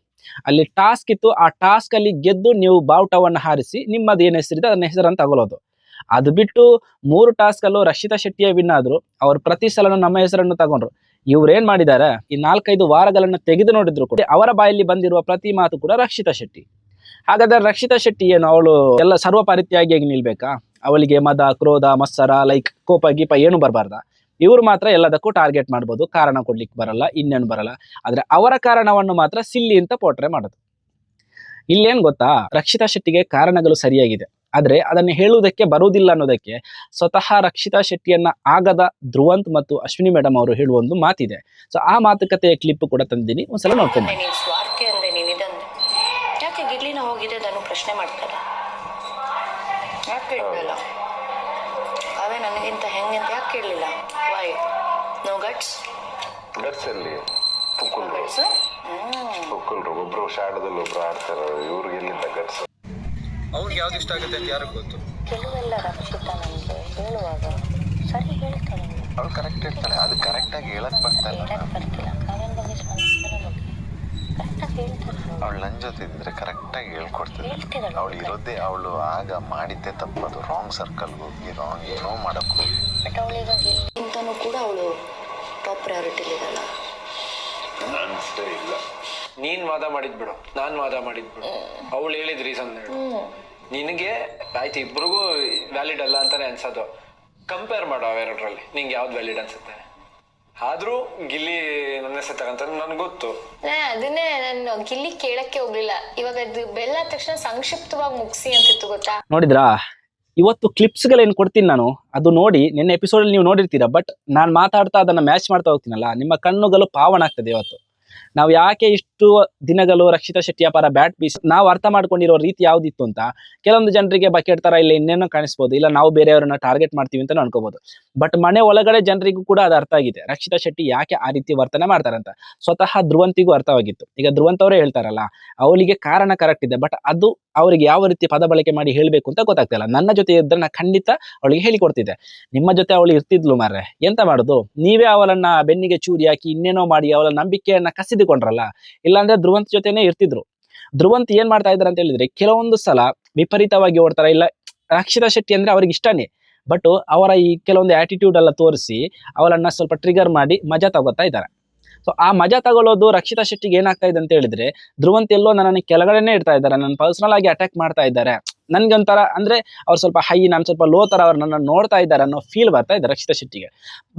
[SPEAKER 1] ಅಲ್ಲಿ ಟಾಸ್ಕ್ ಇತ್ತು, ಆ ಟಾಸ್ಕ್ ಅಲ್ಲಿ ಗೆದ್ದು ನೀವು ಬಾವುಟವನ್ನು ಹಾರಿಸಿ ನಿಮ್ಮದು ಏನು ಹೆಸರಿದೆ ಅದನ್ನ ಹೆಸರನ್ನು ತಗೊಳ್ಳೋದು ಅದು ಬಿಟ್ಟು ಮೂರು ಟಾಸ್ಕ್ ಅಲ್ಲೂ ರಕ್ಷಿತಾ ಶೆಟ್ಟಿಯ ವಿನ್ ಆದರು. ಅವ್ರು ಪ್ರತಿ ಸಲನೂ ನಮ್ಮ ಹೆಸರನ್ನು ತಗೊಂಡ್ರು. ಇವ್ರೇನ್ ಮಾಡಿದ್ದಾರೆ ಈ ನಾಲ್ಕೈದು ವಾರಗಳನ್ನ ತೆಗೆದು ನೋಡಿದ್ರು ಕೂಡ ಅವರ ಬಾಯಲ್ಲಿ ಬಂದಿರುವ ಪ್ರತಿ ಮಾತು ಕೂಡ ರಕ್ಷಿತಾ ಶೆಟ್ಟಿ. ಹಾಗಾದ್ರೆ ರಕ್ಷಿತಾ ಶೆಟ್ಟಿ ಏನು? ಅವಳು ಎಲ್ಲ ಸರ್ವಪರಿತ್ಯಾಗಿಯಾಗಿ ನಿಲ್ಬೇಕಾ? ಅವಳಿಗೆ ಮದ, ಕ್ರೋಧ, ಮತ್ಸರ ಲೈಕ್ ಕೋಪ, ಗೀಪ ಏನು ಬರಬಾರ್ದ? ಇವ್ರು ಮಾತ್ರ ಎಲ್ಲದಕ್ಕೂ ಟಾರ್ಗೆಟ್ ಮಾಡ್ಬೋದು, ಕಾರಣ ಕೊಡ್ಲಿಕ್ಕೆ ಬರಲ್ಲ, ಇನ್ನೇನು ಬರಲ್ಲ. ಆದ್ರೆ ಅವರ ಕಾರಣವನ್ನು ಮಾತ್ರ ಸಿಲ್ಲಿ ಅಂತ ಪೋಟ್ರೆ ಮಾಡೋದು. ಇಲ್ಲೇನ್ ಗೊತ್ತಾ? ರಕ್ಷಿತಾ ಶೆಟ್ಟಿಗೆ ಕಾರಣಗಳು ಸರಿಯಾಗಿದೆ. ಆದ್ರೆ ಅದನ್ನು ಹೇಳುವುದಕ್ಕೆ ಬರುವುದಿಲ್ಲ ಅನ್ನೋದಕ್ಕೆ ಸ್ವತಃ ರಕ್ಷಿತಾ ಶೆಟ್ಟಿಯನ್ನ ಆಗದ ಧ್ರುವಂತ್ ಮತ್ತು ಅಶ್ವಿನಿ ಮೇಡಮ್ ಅವರು ಹೇಳುವ ಒಂದು ಮಾತಿದೆ. ಸೊ ಆ ಮಾತುಕತೆಯ ಕ್ಲಿಪ್ ಕೂಡ ತಂದಿದ್ದೀನಿ. ಒಂದ್ಸಲ ನೋಡ್ಕೊಂಡು
[SPEAKER 8] ಪ್ರಶ್ನೆ ಮಾಡ್ತಾರೆ ಯಾಕೆ ಅವೇ ನನಗಿಂತ ಹೆಂಗಂತ ಯಾಕೆ ಕೇಳಲಿಲ್ಲ ವೈ ನೋ ಗಟ್ಸ್ ಗಟ್ಸ್
[SPEAKER 7] ಒಬ್ರು ಶಾಡದಲ್ಲಿ ಒಬ್ರು ಆಡ್ತಾರೆ. ಇವ್ರಿಗೆ ಎಲ್ಲಿಂದ ಗಟ್ಸ್?
[SPEAKER 6] ಅವ್ನಿಗೆ ಯಾವ್ದು ಇಷ್ಟ ಆಗುತ್ತೆ ಅಂತ ಯಾರಿಗೆ ಗೊತ್ತು?
[SPEAKER 8] ಕೆಲವೆಲ್ಲ ರಕ್ಷಿತ ನನಗೆ ಹೇಳುವಾಗ ಸರಿ ಹೇಳ್ತಾಳೆ
[SPEAKER 7] ಅವ್ಳು ಕರೆಕ್ಟ್ ಇರ್ತಾಳೆ ಅದು ಕರೆಕ್ಟಾಗಿ ಹೇಳಕ್ ಬರ್ತಾ ಇಲ್ಲ
[SPEAKER 8] ಹೇಳಕ್ ಬರ್ತಿಲ್ಲ. ಕಾವ್ಯನ ಬಗ್ಗೆ ಸ್ಪಂದಿಸ್ತಾನೆ ಬಗ್ಗೆ ಕರೆಕ್ಟಾಗಿ ಹೇಳ್ತಾಳೆ
[SPEAKER 7] ಅವಳು ನನ್ನ ಜೊತೆ ಇದ್ರೆ ಕರೆಕ್ಟಾಗಿ ಹೇಳ್ಕೊಡ್ತಿದ್ದೆ
[SPEAKER 8] ಹೇಳ್ತಿದ್ದಾಳೆ.
[SPEAKER 7] ಅವಳು ಇರೋದೇ ಅವಳು ಆಗ ಮಾಡಿದ್ದೆ ತಪ್ಪದು. ರಾಂಗ್ ಸರ್ಕಲ್ ಹೋಗಿ ರಾಂಗ್ ಏನೋ ಮಾಡಕ್ ಹೋಗಿ.
[SPEAKER 8] ಬಟ್ ಇವಾಗ ಗಿಲ್ಲಿಂತನೂ ಕೂಡ ಅವಳು ಟಾಪ್ ಪ್ರಯಾರಿಟಿಲಿ
[SPEAKER 7] ಇರಲ್ಲ. ಇಲ್ಲ.
[SPEAKER 6] ನೀನ್ ವಾದ ಮಾಡಿದ್ ಬಿಡು. ನಾನ್ ವಾದ ಮಾಡಿದ್ ಬಿಡು. ಅವಳು ಹೇಳಿದ್ ರೀಸನ್ ಹೇಳು. ನಿನಗೆ ಆಯ್ತು ಇಬ್ರಿಗೂ ವ್ಯಾಲಿಡ್ ಅಲ್ಲ ಅಂತಾನೆ ಅನ್ಸೋದು. ಕಂಪೇರ್ ಮಾಡೋ ಅವೆರಡರಲ್ಲಿ ನಿಂಗೆ ಯಾವ್ದು ವ್ಯಾಲಿಡ್ ಅನ್ಸುತ್ತೆ? ಆದ್ರೂ ಗಿಲ್ಲಿ ನನ್ನ ಹೆಸರು ತಗಂತ ನನ್ಗೆ ಗೊತ್ತು.
[SPEAKER 9] ಅದನ್ನೇ ನಾನು ಗಿಲ್ಲಿ ಕೇಳಕ್ಕೆ ಹೋಗ್ಲಿಲ್ಲ. ಇವಾಗ ಅದು ಬೆಲ್ಲ ಆದ ತಕ್ಷಣ ಸಂಕ್ಷಿಪ್ತವಾಗಿ ಮುಗಿಸಿ ಅಂತಿತ್ತು ಗೊತ್ತಾ?
[SPEAKER 1] ನೋಡಿದ್ರಾ? ಇವತ್ತು ಕ್ಲಿಪ್ಸ್ಗಳೇನು ಕೊಡ್ತೀನಿ ನಾನು? ಅದು ನೋಡಿ ನಿನ್ನೆ ಎಪಿಸೋಡಲ್ಲಿ ನೀವು ನೋಡಿರ್ತೀರಾ ಬಟ್ ನಾನು ಮಾತಾಡ್ತಾ ಅದನ್ನ ಮ್ಯಾಚ್ ಮಾಡ್ತಾ ಹೋಗ್ತೀನಲ್ಲ ನಿಮ್ಮ ಕಣ್ಣುಗಳು ಪಾವನ ಆಗ್ತದೆ ಇವತ್ತು. ನಾವು ಯಾಕೆ ಇಷ್ಟು ದಿನಗಳು ರಕ್ಷಿತಾ ಶೆಟ್ಟಿಯ ಪರ ಬ್ಯಾಟ್ ಬೀಸ್ ನಾವು ಅರ್ಥ ಮಾಡ್ಕೊಂಡಿರೋ ರೀತಿ ಯಾವ್ದಿತ್ತು ಅಂತ ಕೆಲವೊಂದು ಜನರಿಗೆ ಬಕೆಟ್ ತರ ಇಲ್ಲ ಇನ್ನೇನೋ ಕಾಣಿಸ್ಬೋದು, ಇಲ್ಲ ನಾವು ಬೇರೆಯವರನ್ನ ಟಾರ್ಗೆಟ್ ಮಾಡ್ತೀವಿ ಅಂತ ಅನ್ಕೋಬಹುದು ಬಟ್ ಮನೆ ಒಳಗಡೆ ಜನರಿಗೂ ಕೂಡ ಅದು ಅರ್ಥ ಆಗಿದೆ. ರಕ್ಷಿತಾ ಶೆಟ್ಟಿ ಯಾಕೆ ಆ ರೀತಿ ವರ್ತನೆ ಮಾಡ್ತಾರೆ ಅಂತ? ಸ್ವತಃ ಧ್ರುವಂತಿಗೂ ಅರ್ಥವಾಗಿತ್ತು. ಈಗ ಧ್ರುವಂತ್ ಅವರೇ ಹೇಳ್ತಾರಲ್ಲ, ಅವಳಿಗೆ ಕಾರಣ ಕರೆಕ್ಟ್ ಇದೆ ಬಟ್ ಅದು ಅವರಿಗೆ ಯಾವ ರೀತಿ ಪದ ಬಳಕೆ ಮಾಡಿ ಹೇಳಬೇಕು ಅಂತ ಗೊತ್ತಾಗ್ತಿಲ್ಲ ನನ್ನ ಜೊತೆ ಇದ್ರೆ ನಾ ಖಂಡಿತ ಅವಳಿಗೆ ಹೇಳಿಕೊಡ್ತಿದ್ದೆ. ನಿಮ್ಮ ಜೊತೆ ಅವಳು ಇರ್ತಿದ್ಲು ಮಾರ್ರೆ, ಎಂತ ಮಾಡುದು? ನೀವೇ ಅವಳನ್ನ ಬೆನ್ನಿಗೆ ಚೂರಿ ಹಾಕಿ ಇನ್ನೇನೋ ಮಾಡಿ ಅವಳ ನಂಬಿಕೆಯನ್ನ ಕಸಿದುಕೊಂಡ್ರಲ್ಲ ಇಲ್ಲಾಂದ್ರೆ ಧ್ರುವಂತ್ ಜೊತೆನೆ ಇರ್ತಿದ್ರು. ಧ್ರುವಂತ್ ಏನ್ ಮಾಡ್ತಾ ಇದ್ದಾರೆ ಅಂತ ಹೇಳಿದ್ರೆ, ಕೆಲವೊಂದು ಸಲ ವಿಪರೀತವಾಗಿ ಓಡ್ತಾರೆ, ಇಲ್ಲ ರಕ್ಷಿತಾ ಶೆಟ್ಟಿ ಅಂದ್ರೆ ಅವ್ರಿಗೆ ಇಷ್ಟನೇ ಬಟ್ ಅವರ ಈ ಕೆಲವೊಂದು ಆಟಿಟ್ಯೂಡ್ ಎಲ್ಲ ತೋರಿಸಿ ಅವರನ್ನ ಸ್ವಲ್ಪ ಟ್ರಿಗರ್ ಮಾಡಿ ಮಜಾ ತಗೋತಾ ಇದ್ದಾರೆ. ಸೊ ಆ ಮಜಾ ತಗೊಳ್ಳೋದು ರಕ್ಷಿತಾ ಶೆಟ್ಟಿಗೆ ಏನಾಗ್ತಾ ಇದೆ ಅಂತ ಹೇಳಿದ್ರೆ, ಧ್ರುವಂತ್ ಎಲ್ಲೋ ನನ್ನ ಕೆಳಗಡೆನೆ ಇಡ್ತಾ ಇದ್ದಾರೆ ನನ್ನ ಪರ್ಸನಲ್ ಆಗಿ ಅಟ್ಯಾಕ್ ಮಾಡ್ತಾ ಇದ್ದಾರೆ. ನನ್ಗೊಂಥರ ಅಂದ್ರೆ ಅವ್ರು ಸ್ವಲ್ಪ ಹೈ ನಾನು ಸ್ವಲ್ಪ ಲೋ ತರ ಅವ್ರು ನನ್ನ ನೋಡ್ತಾ ಇದ್ದಾರೆ ಅನ್ನೋ ಫೀಲ್ ಬರ್ತಾ ಇದೆ ರಕ್ಷಿತಾ ಶೆಟ್ಟಿಗೆ.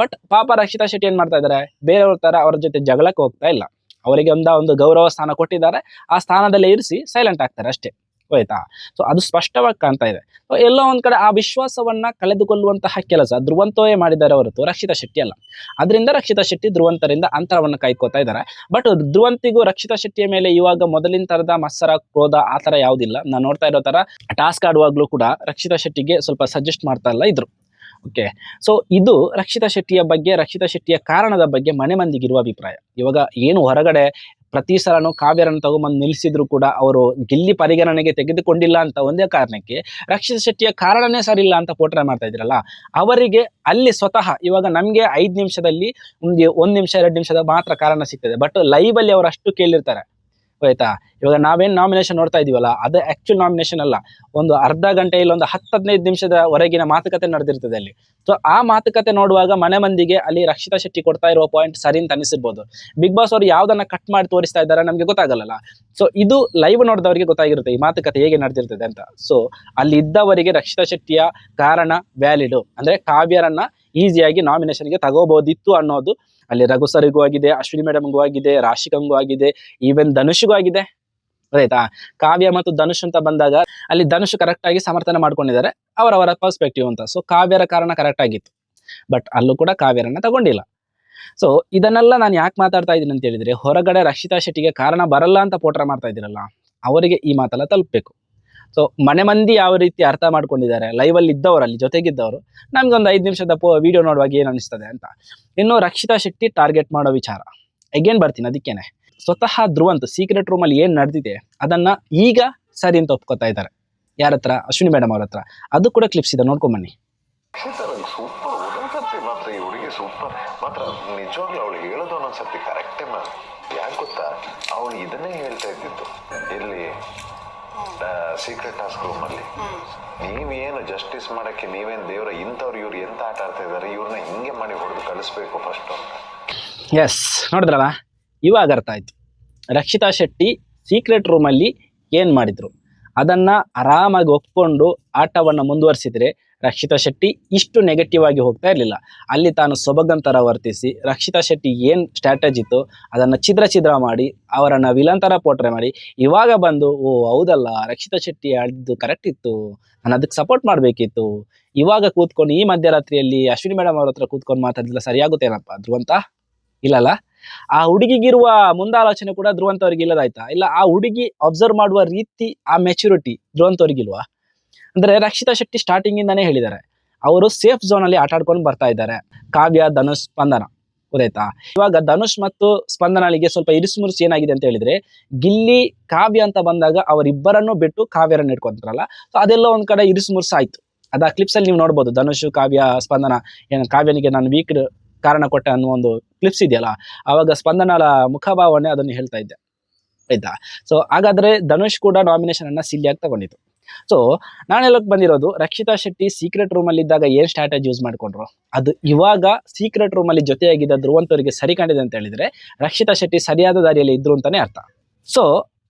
[SPEAKER 1] ಬಟ್ ಪಾಪ ರಕ್ಷಿತಾ ಶೆಟ್ಟಿ ಏನ್ ಮಾಡ್ತಾ ಇದ್ದಾರೆ, ಬೇರೆಯವ್ರ ತರ ಅವ್ರ ಜೊತೆ ಜಗಳಕ್ಕೆ ಹೋಗ್ತಾ ಇಲ್ಲ. ಅವರಿಗೆ ಒಂದ ಒಂದು ಗೌರವ ಸ್ಥಾನ ಕೊಟ್ಟಿದ್ದಾರೆ. ಆ ಸ್ಥಾನದಲ್ಲೇ ಇರಿಸಿ ಸೈಲೆಂಟ್ ಆಗ್ತಾರೆ ಅಷ್ಟೇ. ಹೋಯ್ತಾ ಸೊ ಅದು ಸ್ಪಷ್ಟವಾಗಿ ಕಾಣ್ತಾ ಇದೆ. ಎಲ್ಲ ಎಲ್ಲೋ ಒಂದ್ ಕಡೆ ಆ ವಿಶ್ವಾಸವನ್ನ ಕಳೆದುಕೊಳ್ಳುವಂತಹ ಕೆಲಸ ಧ್ರುವಂತವೇ ಮಾಡಿದ್ದಾರೆ ಹೊರತು ರಕ್ಷಿತಾ ಶೆಟ್ಟಿ ಅಲ್ಲ. ಅದರಿಂದ ರಕ್ಷಿತಾ ಶೆಟ್ಟಿ ಧ್ರುವಂತರಿಂದ ಅಂತರವನ್ನು ಕಾಯ್ಕೋತಾ ಇದ್ದಾರೆ. ಬಟ್ ಧ್ರುವಂತಿಗೂ ರಕ್ಷಿತಾ ಶೆಟ್ಟಿಯ ಮೇಲೆ ಇವಾಗ ಮೊದಲಿನ ತರದ ಮತ್ಸರ, ಕ್ರೋಧ ಆ ತರ ಯಾವುದಿಲ್ಲ. ನಾನು ನೋಡ್ತಾ ಇರೋ ತರ ಟಾಸ್ಕ್ ಆಡುವಾಗ್ಲೂ ಕೂಡ ರಕ್ಷಿತಾ ಶೆಟ್ಟಿಗೆ ಸ್ವಲ್ಪ ಸಜೆಸ್ಟ್ ಮಾಡ್ತಾ ಇಲ್ಲ ಇದ್ರು. ಓಕೆ. ಸೊ ಇದು ರಕ್ಷಿತಾ ಶೆಟ್ಟಿಯ ಬಗ್ಗೆ, ರಕ್ಷಿತಾ ಶೆಟ್ಟಿಯ ಕಾರಣದ ಬಗ್ಗೆ ಮನೆ ಮಂದಿಗಿರುವ ಅಭಿಪ್ರಾಯ. ಇವಾಗ ಏನು ಹೊರಗಡೆ ಪ್ರತಿ ಸಲನೂ ಕಾವ್ಯರನ್ನು ತಗೊಂಬಂದು ನಿಲ್ಲಿಸಿದ್ರು ಕೂಡ ಅವರು ಗಿಲ್ಲಿ ಪರಿಗಣನೆಗೆ ತೆಗೆದುಕೊಂಡಿಲ್ಲ ಅಂತ ಒಂದೇ ಕಾರಣಕ್ಕೆ ರಕ್ಷಿತ ಶೆಟ್ಟಿಯ ಕಾರಣನೇ ಇಲ್ಲ ಅಂತ ಪೋಟ್ರೆ ಮಾಡ್ತಾ ಇದ್ರಲ್ಲ ಅವರಿಗೆ ಅಲ್ಲಿ ಸ್ವತಃ ಇವಾಗ ನಮಗೆ ಐದು ನಿಮಿಷದಲ್ಲಿ ಒಂದು ನಿಮಿಷ, ಎರಡು ನಿಮಿಷದ ಮಾತ್ರ ಕಾರಣ ಸಿಗ್ತದೆ. ಬಟ್ ಲೈವ್ ಅಲ್ಲಿ ಅವರು ಕೇಳಿರ್ತಾರೆ. ಆಯ್ತಾ ಇವಾಗ ನಾವೇನ್ ನಾಮಿನೇಷನ್ ನೋಡ್ತಾ ಇದೀವಲ್ಲ, ಅದು ಆಕ್ಚುಲ್ ನಾಮಿನೇಷನ್ ಅಲ್ಲ. ಒಂದು ಅರ್ಧ ಗಂಟೆ ಇಲ್ಲ, ಒಂದು ಹತ್ತು ಹದಿನೈದು ನಿಮಿಷದ ವರೆಗಿನ ಮಾತುಕತೆ ನಡೆದಿರ್ತದೆ ಅಲ್ಲಿ. ಸೊ ಆ ಮಾತುಕತೆ ನೋಡುವಾಗ ಮನೆ ಮಂದಿಗೆ ಅಲ್ಲಿ ರಕ್ಷಿತಾ ಶೆಟ್ಟಿ ಕೊಡ್ತಾ ಇರೋ ಪಾಯಿಂಟ್ ಸರಿ ಅಂತ ಅನಿಸಿರ್ಬೋದು. ಬಿಗ್ ಬಾಸ್ ಅವರು ಯಾವ್ದನ್ನ ಕಟ್ ಮಾಡಿ ತೋರಿಸ್ತಾ ಇದ್ದಾರೆ ನಮಗೆ ಗೊತ್ತಾಗಲ್ಲ ಸೊ ಇದು ಲೈವ್ ನೋಡಿದವರಿಗೆ ಗೊತ್ತಾಗಿರುತ್ತೆ ಈ ಮಾತುಕತೆ ಹೇಗೆ ನಡೆದಿರ್ತದೆ ಅಂತ. ಸೊ ಅಲ್ಲಿ ಇದ್ದವರಿಗೆ ರಕ್ಷಿತಾ ಶೆಟ್ಟಿಯ ಕಾರಣ ವ್ಯಾಲಿಡ್ ಅಂದ್ರೆ ಕಾವ್ಯರನ್ನ ಈಸಿಯಾಗಿ ನಾಮಿನೇಷನ್ಗೆ ತಗೋಬಹುದಿತ್ತು ಅನ್ನೋದು ಅಲ್ಲಿ ರಘು ಸರಿಗೂ ಆಗಿದೆ, ಅಶ್ವಿನಿ ಮೇಡಮ್ಗೂ ಆಗಿದೆ, ರಾಶಿಕಂಗೂ ಆಗಿದೆ ಈವನ್ ಧನುಷ್ಗೂ ಆಗಿದೆ. ಆಯ್ತಾ? ಕಾವ್ಯ ಮತ್ತು ಧನುಷ್ ಅಂತ ಬಂದಾಗ ಅಲ್ಲಿ ಧನುಷ್ ಕರೆಕ್ಟ್ ಆಗಿ ಸಮರ್ಥನೆ ಮಾಡ್ಕೊಂಡಿದ್ದಾರೆ, ಅವರವರ ಪರ್ಸ್ಪೆಕ್ಟಿವ್ ಅಂತ. ಸೊ ಕಾವ್ಯರ ಕಾರಣ ಕರೆಕ್ಟ್ ಆಗಿತ್ತು. ಬಟ್ ಅಲ್ಲೂ ಕೂಡ ಕಾವ್ಯರನ್ನ ತಗೊಂಡಿಲ್ಲ. ಸೊ ಇದನ್ನೆಲ್ಲ ನಾನು ಯಾಕೆ ಮಾತಾಡ್ತಾ ಇದ್ದೀನಿ ಅಂತ ಹೇಳಿದ್ರೆ, ಹೊರಗಡೆ ರಕ್ಷಿತಾ ಶೆಟ್ಟಿಗೆ ಕಾರಣ ಬರಲ್ಲ ಅಂತ ಪೋಟ್ರ ಮಾಡ್ತಾ ಇದ್ದೀರಲ್ಲ, ಅವರಿಗೆ ಈ ಮಾತೆಲ್ಲ ತಲುಪಬೇಕು. ಸೊ ಮನೆ ಮಂದಿ ಯಾವ ರೀತಿ ಅರ್ಥ ಮಾಡ್ಕೊಂಡಿದ್ದಾರೆ? ಲೈವ್ ಅಲ್ಲಿ ಇದ್ದವರು, ಅಲ್ಲಿ ಜೊತೆಗಿದ್ದವರು ನಮ್ಗೆ ಒಂದು ಐದು ನಿಮಿಷದ ಪೋ ವಿಡಿಯೋ ನೋಡುವಾಗ ಏನು ಅನಿಸ್ತದೆ ಅಂತ. ಇನ್ನು ರಕ್ಷಿತಾ ಶೆಟ್ಟಿ ಟಾರ್ಗೆಟ್ ಮಾಡೋ ವಿಚಾರ. ಅಗೇನ್ ಬರ್ತೀನಿ ಅದಕ್ಕೇನೆ. ಸ್ವತಃ ಧ್ರುವಂತ್ ಸೀಕ್ರೆಟ್ ರೂಮ್ ಅಲ್ಲಿ ಏನ್ ನಡೆದಿದೆ, ಅದನ್ನ ಈಗ ಸರಿ ಅಂತ ಒಪ್ಕೋತಾ ಇದ್ದಾರೆ. ಯಾರ ಹತ್ರ? ಅಶ್ವಿನಿ ಮೇಡಮ್ ಅವ್ರ ಹತ್ರ. ಅದು ಕೂಡ ಕ್ಲಿಪ್ಸ್ ಇದೆ ನೋಡ್ಕೊಂಬನ್ನಿ
[SPEAKER 7] ಮಾತ್ರ ಸೂಪರ್ ಮಾತ್ರ ಅವಳು ಹೇಳೋದು ಒಂದೊಂದ್ಸತಿ ಕರೆಕ್ಟೇ ಮ್ಯಾಮ್ ಯಾಕೆ ಗೊತ್ತಾ? ಅವಳು ಇದನ್ನೇ ಸೀಕ್ರೆಟ್ ರೂಮ್ ಅಲ್ಲಿ. ನೀವೇನು ಜಸ್ಟಿಸ್ ಮಾಡಕ್ಕೆ ನೀವೇನು ದೇವರ, ಇಂಥವ್ರು ಇವ್ರು ಎಂತ ಆಟ ಆಡ್ತಾ ಇದ್ದಾರೆ ಇವ್ರನ್ನ ಹಿಂಗೆ ಮಾಡಿ ಹೊಡೆದು ಕಳಿಸ್ಬೇಕು ಫಸ್ಟ್
[SPEAKER 1] ಎಸ್ ನೋಡಿದ್ರಲ್ಲ? ಇವಾಗ ಅರ್ಥ ಆಯ್ತು. ರಕ್ಷಿತಾ ಶೆಟ್ಟಿ ಸೀಕ್ರೆಟ್ ರೂಮಲ್ಲಿ ಏನು ಮಾಡಿದ್ರು? ಅದನ್ನ ಆರಾಮಾಗಿ ಒಪ್ಕೊಂಡು ಆಟವನ್ನು ಮುಂದುವರಿಸಿದ್ರೆ ರಕ್ಷಿತಾ ಶೆಟ್ಟಿ ಇಷ್ಟು ನೆಗೆಟಿವ್ ಆಗಿ ಹೋಗ್ತಾ ಇರಲಿಲ್ಲ. ಅಲ್ಲಿ ತಾನು ಸೊಬಗಂತರ ವರ್ತಿಸಿ, ರಕ್ಷಿತಾ ಶೆಟ್ಟಿ ಏನು ಸ್ಟ್ರಾಟಜಿ ಇತ್ತು, ಅದನ್ನು ಛಿದ್ರ ಛಿದ್ರ ಮಾಡಿ, ಅವರನ್ನು ವಿಲಂತರ ಥರ ಪೋಟ್ರೆ ಮಾಡಿ, ಇವಾಗ ಬಂದು, ಓ, ಹೌದಲ್ಲ, ರಕ್ಷಿತಾ ಶೆಟ್ಟಿ ಆಡಿದ್ದು ಕರೆಕ್ಟ್ ಇತ್ತು, ನಾನು ಅದಕ್ಕೆ ಸಪೋರ್ಟ್ ಮಾಡಬೇಕಿತ್ತು. ಇವಾಗ ಕೂತ್ಕೊಂಡು, ಈ ಮಧ್ಯರಾತ್ರಿಯಲ್ಲಿ ಅಶ್ವಿನಿ ಮೇಡಮ್ ಅವ್ರ ಹತ್ರ ಕೂತ್ಕೊಂಡು ಮಾತಾಡಿದ್ರೆ ಸರಿಯಾಗುತ್ತೇನಪ್ಪ, ಧ್ರುವಂತ? ಇಲ್ಲಲ್ಲ? ಆ ಹುಡುಗಿಗಿರುವ ಮುಂದಾಲೋಚನೆ ಕೂಡ ಧ್ರುವಂತವ್ರಿಗೆ ಇಲ್ಲದಾಯ್ತಾ ಇಲ್ಲ, ಆ ಹುಡುಗಿ ಅಬ್ಸರ್ವ್ ಮಾಡುವ ರೀತಿ, ಆ ಮೆಚುರಿಟಿ ಧ್ರುವಂತ ಅವ್ರಿಗಿಲ್ವಾ ಅಂದ್ರೆ ರಕ್ಷಿತಾ ಶೆಟ್ಟಿ ಸ್ಟಾರ್ಟಿಂಗ್ ಇಂದಾನೇ ಹೇಳಿದ್ದಾರೆ. ಅವರು ಸೇಫ್ ಝೋನಲ್ಲಿ ಆಟ ಆಡ್ಕೊಂಡು ಬರ್ತಾ ಇದ್ದಾರೆ. ಕಾವ್ಯ, ಧನುಷ್, ಸ್ಪಂದನ. ಗೊತ್ತಾಯ್ತಾ? ಇವಾಗ ಧನುಷ್ ಮತ್ತು ಸ್ಪಂದನಳಿಗೆ ಸ್ವಲ್ಪ ಇರಿಸು ಮುರುಸು ಏನಾಗಿದೆ ಅಂತ ಹೇಳಿದ್ರೆ, ಗಿಲ್ಲಿ, ಕಾವ್ಯ ಅಂತ ಬಂದಾಗ ಅವರಿಬ್ಬರನ್ನು ಬಿಟ್ಟು ಕಾವ್ಯರನ್ನು ಇಟ್ಕೊಂತಾರಲ್ಲ ಸೊ ಅದೆಲ್ಲ ಒಂದ್ ಕಡೆ ಇರಿಸು ಮುರುಸು ಆಯ್ತು. ಅದ ಕ್ಲಿಪ್ಸ್ ಅಲ್ಲಿ ನೀವು ನೋಡ್ಬೋದು. ಧನುಷ್, ಕಾವ್ಯ, ಸ್ಪಂದನ, ಏನು ಕಾವ್ಯನಿಗೆ ನಾನು ವೀಕ್ ಕಾರಣ ಕೊಟ್ಟೆ ಅನ್ನೋ ಒಂದು ಕ್ಲಿಪ್ಸ್ ಇದೆಯಲ್ಲ ಆವಾಗ ಸ್ಪಂದನಳ ಮುಖಭಾವನೆ ಅದನ್ನು ಹೇಳ್ತಾ ಇದ್ದೆ. ಆಯ್ತಾ ಸೊ ಹಾಗಾದ್ರೆ ಧನುಷ್ ಕೂಡ ನಾಮಿನೇಷನ್ ಅನ್ನ ಸಿಲ್ಲಿಯಾಗಿ ಸೊ ನಾನು ಹೇಳಕ್ ಬಂದಿರೋದು ರಕ್ಷಿತಾ ಶೆಟ್ಟಿ ಸೀಕ್ರೆಟ್ ರೂಮ್ ಅಲ್ಲಿ ಇದ್ದಾಗ ಏನ್ ಸ್ಟ್ರಾಟಜಿ ಯೂಸ್ ಮಾಡ್ಕೊಂಡ್ರು? ಅದು ಇವಾಗ ಸೀಕ್ರೆಟ್ ರೂಮ್ ಅಲ್ಲಿ ಜೊತೆಯಾಗಿದ್ದ ಧ್ರುವಂತವರಿಗೆ ಸರಿ ಕಂಡಿದೆ ಅಂತ ಹೇಳಿದ್ರೆ ರಕ್ಷಿತಾ ಶೆಟ್ಟಿ ಸರಿಯಾದ ದಾರಿಯಲ್ಲಿ ಇದ್ರು ಅಂತಾನೆ ಅರ್ಥ. ಸೊ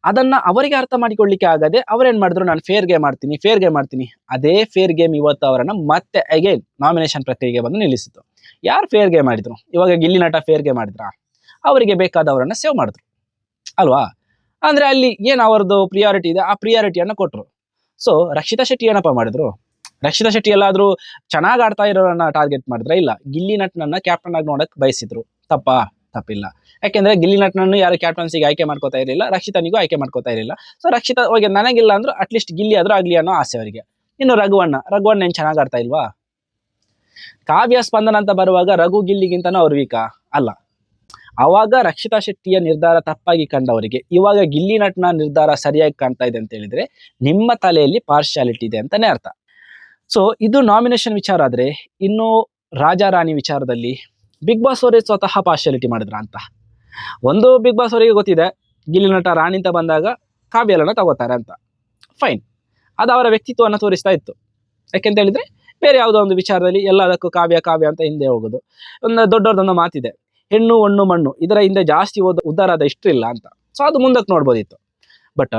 [SPEAKER 1] ಅದನ್ನ ಅವರಿಗೆ ಅರ್ಥ ಮಾಡಿಕೊಳ್ಳಿಕ್ಕೆ ಆಗದೆ ಅವ್ರೇನ್ ಮಾಡಿದ್ರು? ನಾನು ಫೇರ್ ಗೇಮ್ ಮಾಡ್ತೀನಿ ಫೇರ್ ಗೇಮ್ ಮಾಡ್ತೀನಿ ಅದೇ ಫೇರ್ ಗೇಮ್ ಇವತ್ತು ಅವರನ್ನ ಮತ್ತೆ ಅಗೈನ್ ನಾಮಿನೇಷನ್ ಪ್ರಕ್ರಿಯೆಗೆ ಬಂದು ನಿಲ್ಲಿಸಿತು. ಯಾರು ಫೇರ್ ಗೇಮ್ ಮಾಡಿದ್ರು ಇವಾಗ ಗಿಲ್ಲಿ ನಟ ಫೇರ್ ಗೇಮ್ ಮಾಡಿದ್ರ ಅವರಿಗೆ ಬೇಕಾದವರನ್ನ ಸೇವ್ ಮಾಡಿದ್ರು. ಅಲ್ವಾ? ಅಂದ್ರೆ ಅಲ್ಲಿ ಏನ್ ಅವರದ್ದು ಪ್ರಿಯಾರಿಟಿ ಇದೆ? ಆ ಪ್ರಿಯಾರಿಟಿಯನ್ನು ಕೊಟ್ರು. ಸೊ ರಕ್ಷಿತಾ ಶೆಟ್ಟಿ ಏನಪ್ಪ ಮಾಡಿದ್ರು? ರಕ್ಷಿತಾ ಶೆಟ್ಟಿ ಎಲ್ಲಾದ್ರೂ ಚೆನ್ನಾಗಿ ಆಡ್ತಾ ಇರೋರನ್ನ ಟಾರ್ಗೆಟ್ ಮಾಡಿದ್ರೆ ಇಲ್ಲ? ಗಿಲ್ಲಿ ನಟ್ನನ್ನ ಕ್ಯಾಪ್ಟನ್ ಆಗಿ ನೋಡಕ್ ಬಯಸಿದ್ರು. ತಪ್ಪಾ? ತಪ್ಪಿಲ್ಲ. ಯಾಕೆಂದ್ರೆ ಗಿಲ್ಲಿ ನಟ್ನನ್ನು ಯಾರು ಕ್ಯಾಪ್ಟನ್ಸಿಗೆ ಆಯ್ಕೆ ಮಾಡ್ಕೋತಾ ಇರಲಿಲ್ಲ, ರಕ್ಷಿತನಿಗೂ ಆಯ್ಕೆ ಮಾಡ್ಕೋತಾ ಇರಲಿಲ್ಲ. ಸೊ ರಕ್ಷಿತಾ ಹೋಗಿ ನನಗಿಲ್ಲ ಅಂದ್ರೂ ಅಟ್ಲೀಸ್ಟ್ ಗಿಲ್ಲಿ ಆದ್ರೂ ಆಗ್ಲಿ ಅನ್ನೋ ಆಸೆ ಅವರಿಗೆ. ಇನ್ನು ರಘುವಣ್ಣ ರಘುವಣ್ಣ ಏನ್ ಚೆನ್ನಾಗಿ ಆಡ್ತಾ ಇಲ್ವಾ? ಕಾವ್ಯ ಸ್ಪಂದನ ಅಂತ ಬರುವಾಗ ರಘು ಗಿಲ್ಲಿಗಿಂತನೂ ಅವ್ರ ವೀಕಾ ಅಲ್ಲ. ಅವಾಗ ರಕ್ಷಿತಾ ಶೆಟ್ಟಿಯ ನಿರ್ಧಾರ ತಪ್ಪಾಗಿ ಕಂಡವರಿಗೆ, ಇವಾಗ ಗಿಲ್ಲಿ ನಟನ ನಿರ್ಧಾರ ಸರಿಯಾಗಿ ಕಾಣ್ತಾ ಇದೆ ಅಂತ ಹೇಳಿದ್ರೆ ನಿಮ್ಮ ತಲೆಯಲ್ಲಿ ಪಾರ್ಶಾಲಿಟಿ ಇದೆ ಅಂತಾನೆ ಅರ್ಥ. ಸೊ ಇದು ನಾಮಿನೇಷನ್ ವಿಚಾರ ಆದ್ರೆ ಇನ್ನು ರಾಜಾ ರಾಣಿ ವಿಚಾರದಲ್ಲಿ ಬಿಗ್ ಬಾಸ್ ಅವರೇ ಸ್ವತಃ ಪಾರ್ಶಾಲಿಟಿ ಮಾಡಿದ್ರ ಅಂತ. ಒಂದು ಬಿಗ್ ಬಾಸ್ ಅವರಿಗೆ ಗೊತ್ತಿದೆ, ಗಿಲ್ಲಿ ನಟ ರಾಣಿ ಅಂತ ಬಂದಾಗ ಕಾವ್ಯಲನ ತಗೋತಾರೆ ಅಂತ. ಫೈನ್ ಅದು ಅವರ ವ್ಯಕ್ತಿತ್ವವನ್ನು ತೋರಿಸ್ತಾ ಇತ್ತು. ಯಾಕೆಂತ ಹೇಳಿದ್ರೆ ಬೇರೆ ಯಾವುದೋ ಒಂದು ವಿಚಾರದಲ್ಲಿ ಎಲ್ಲದಕ್ಕೂ ಕಾವ್ಯ ಕಾವ್ಯ ಅಂತ ಹಿಂದೆ ಹೋಗೋದು. ಒಂದು ದೊಡ್ಡವ್ರದೊಂದು ಮಾತಿದೆ. ಹೆಣ್ಣು ಹಣ್ಣು ಮಣ್ಣು ಇದರ ಹಿಂದೆ ಜಾಸ್ತಿ ಓದ ಉದ್ದಾರದ ಇಷ್ಟು ಇಲ್ಲ ಅಂತ. ಸೊ ಅದು ಮುಂದಕ್ಕೆ ನೋಡ್ಬೋದಿತ್ತು. ಬಟ್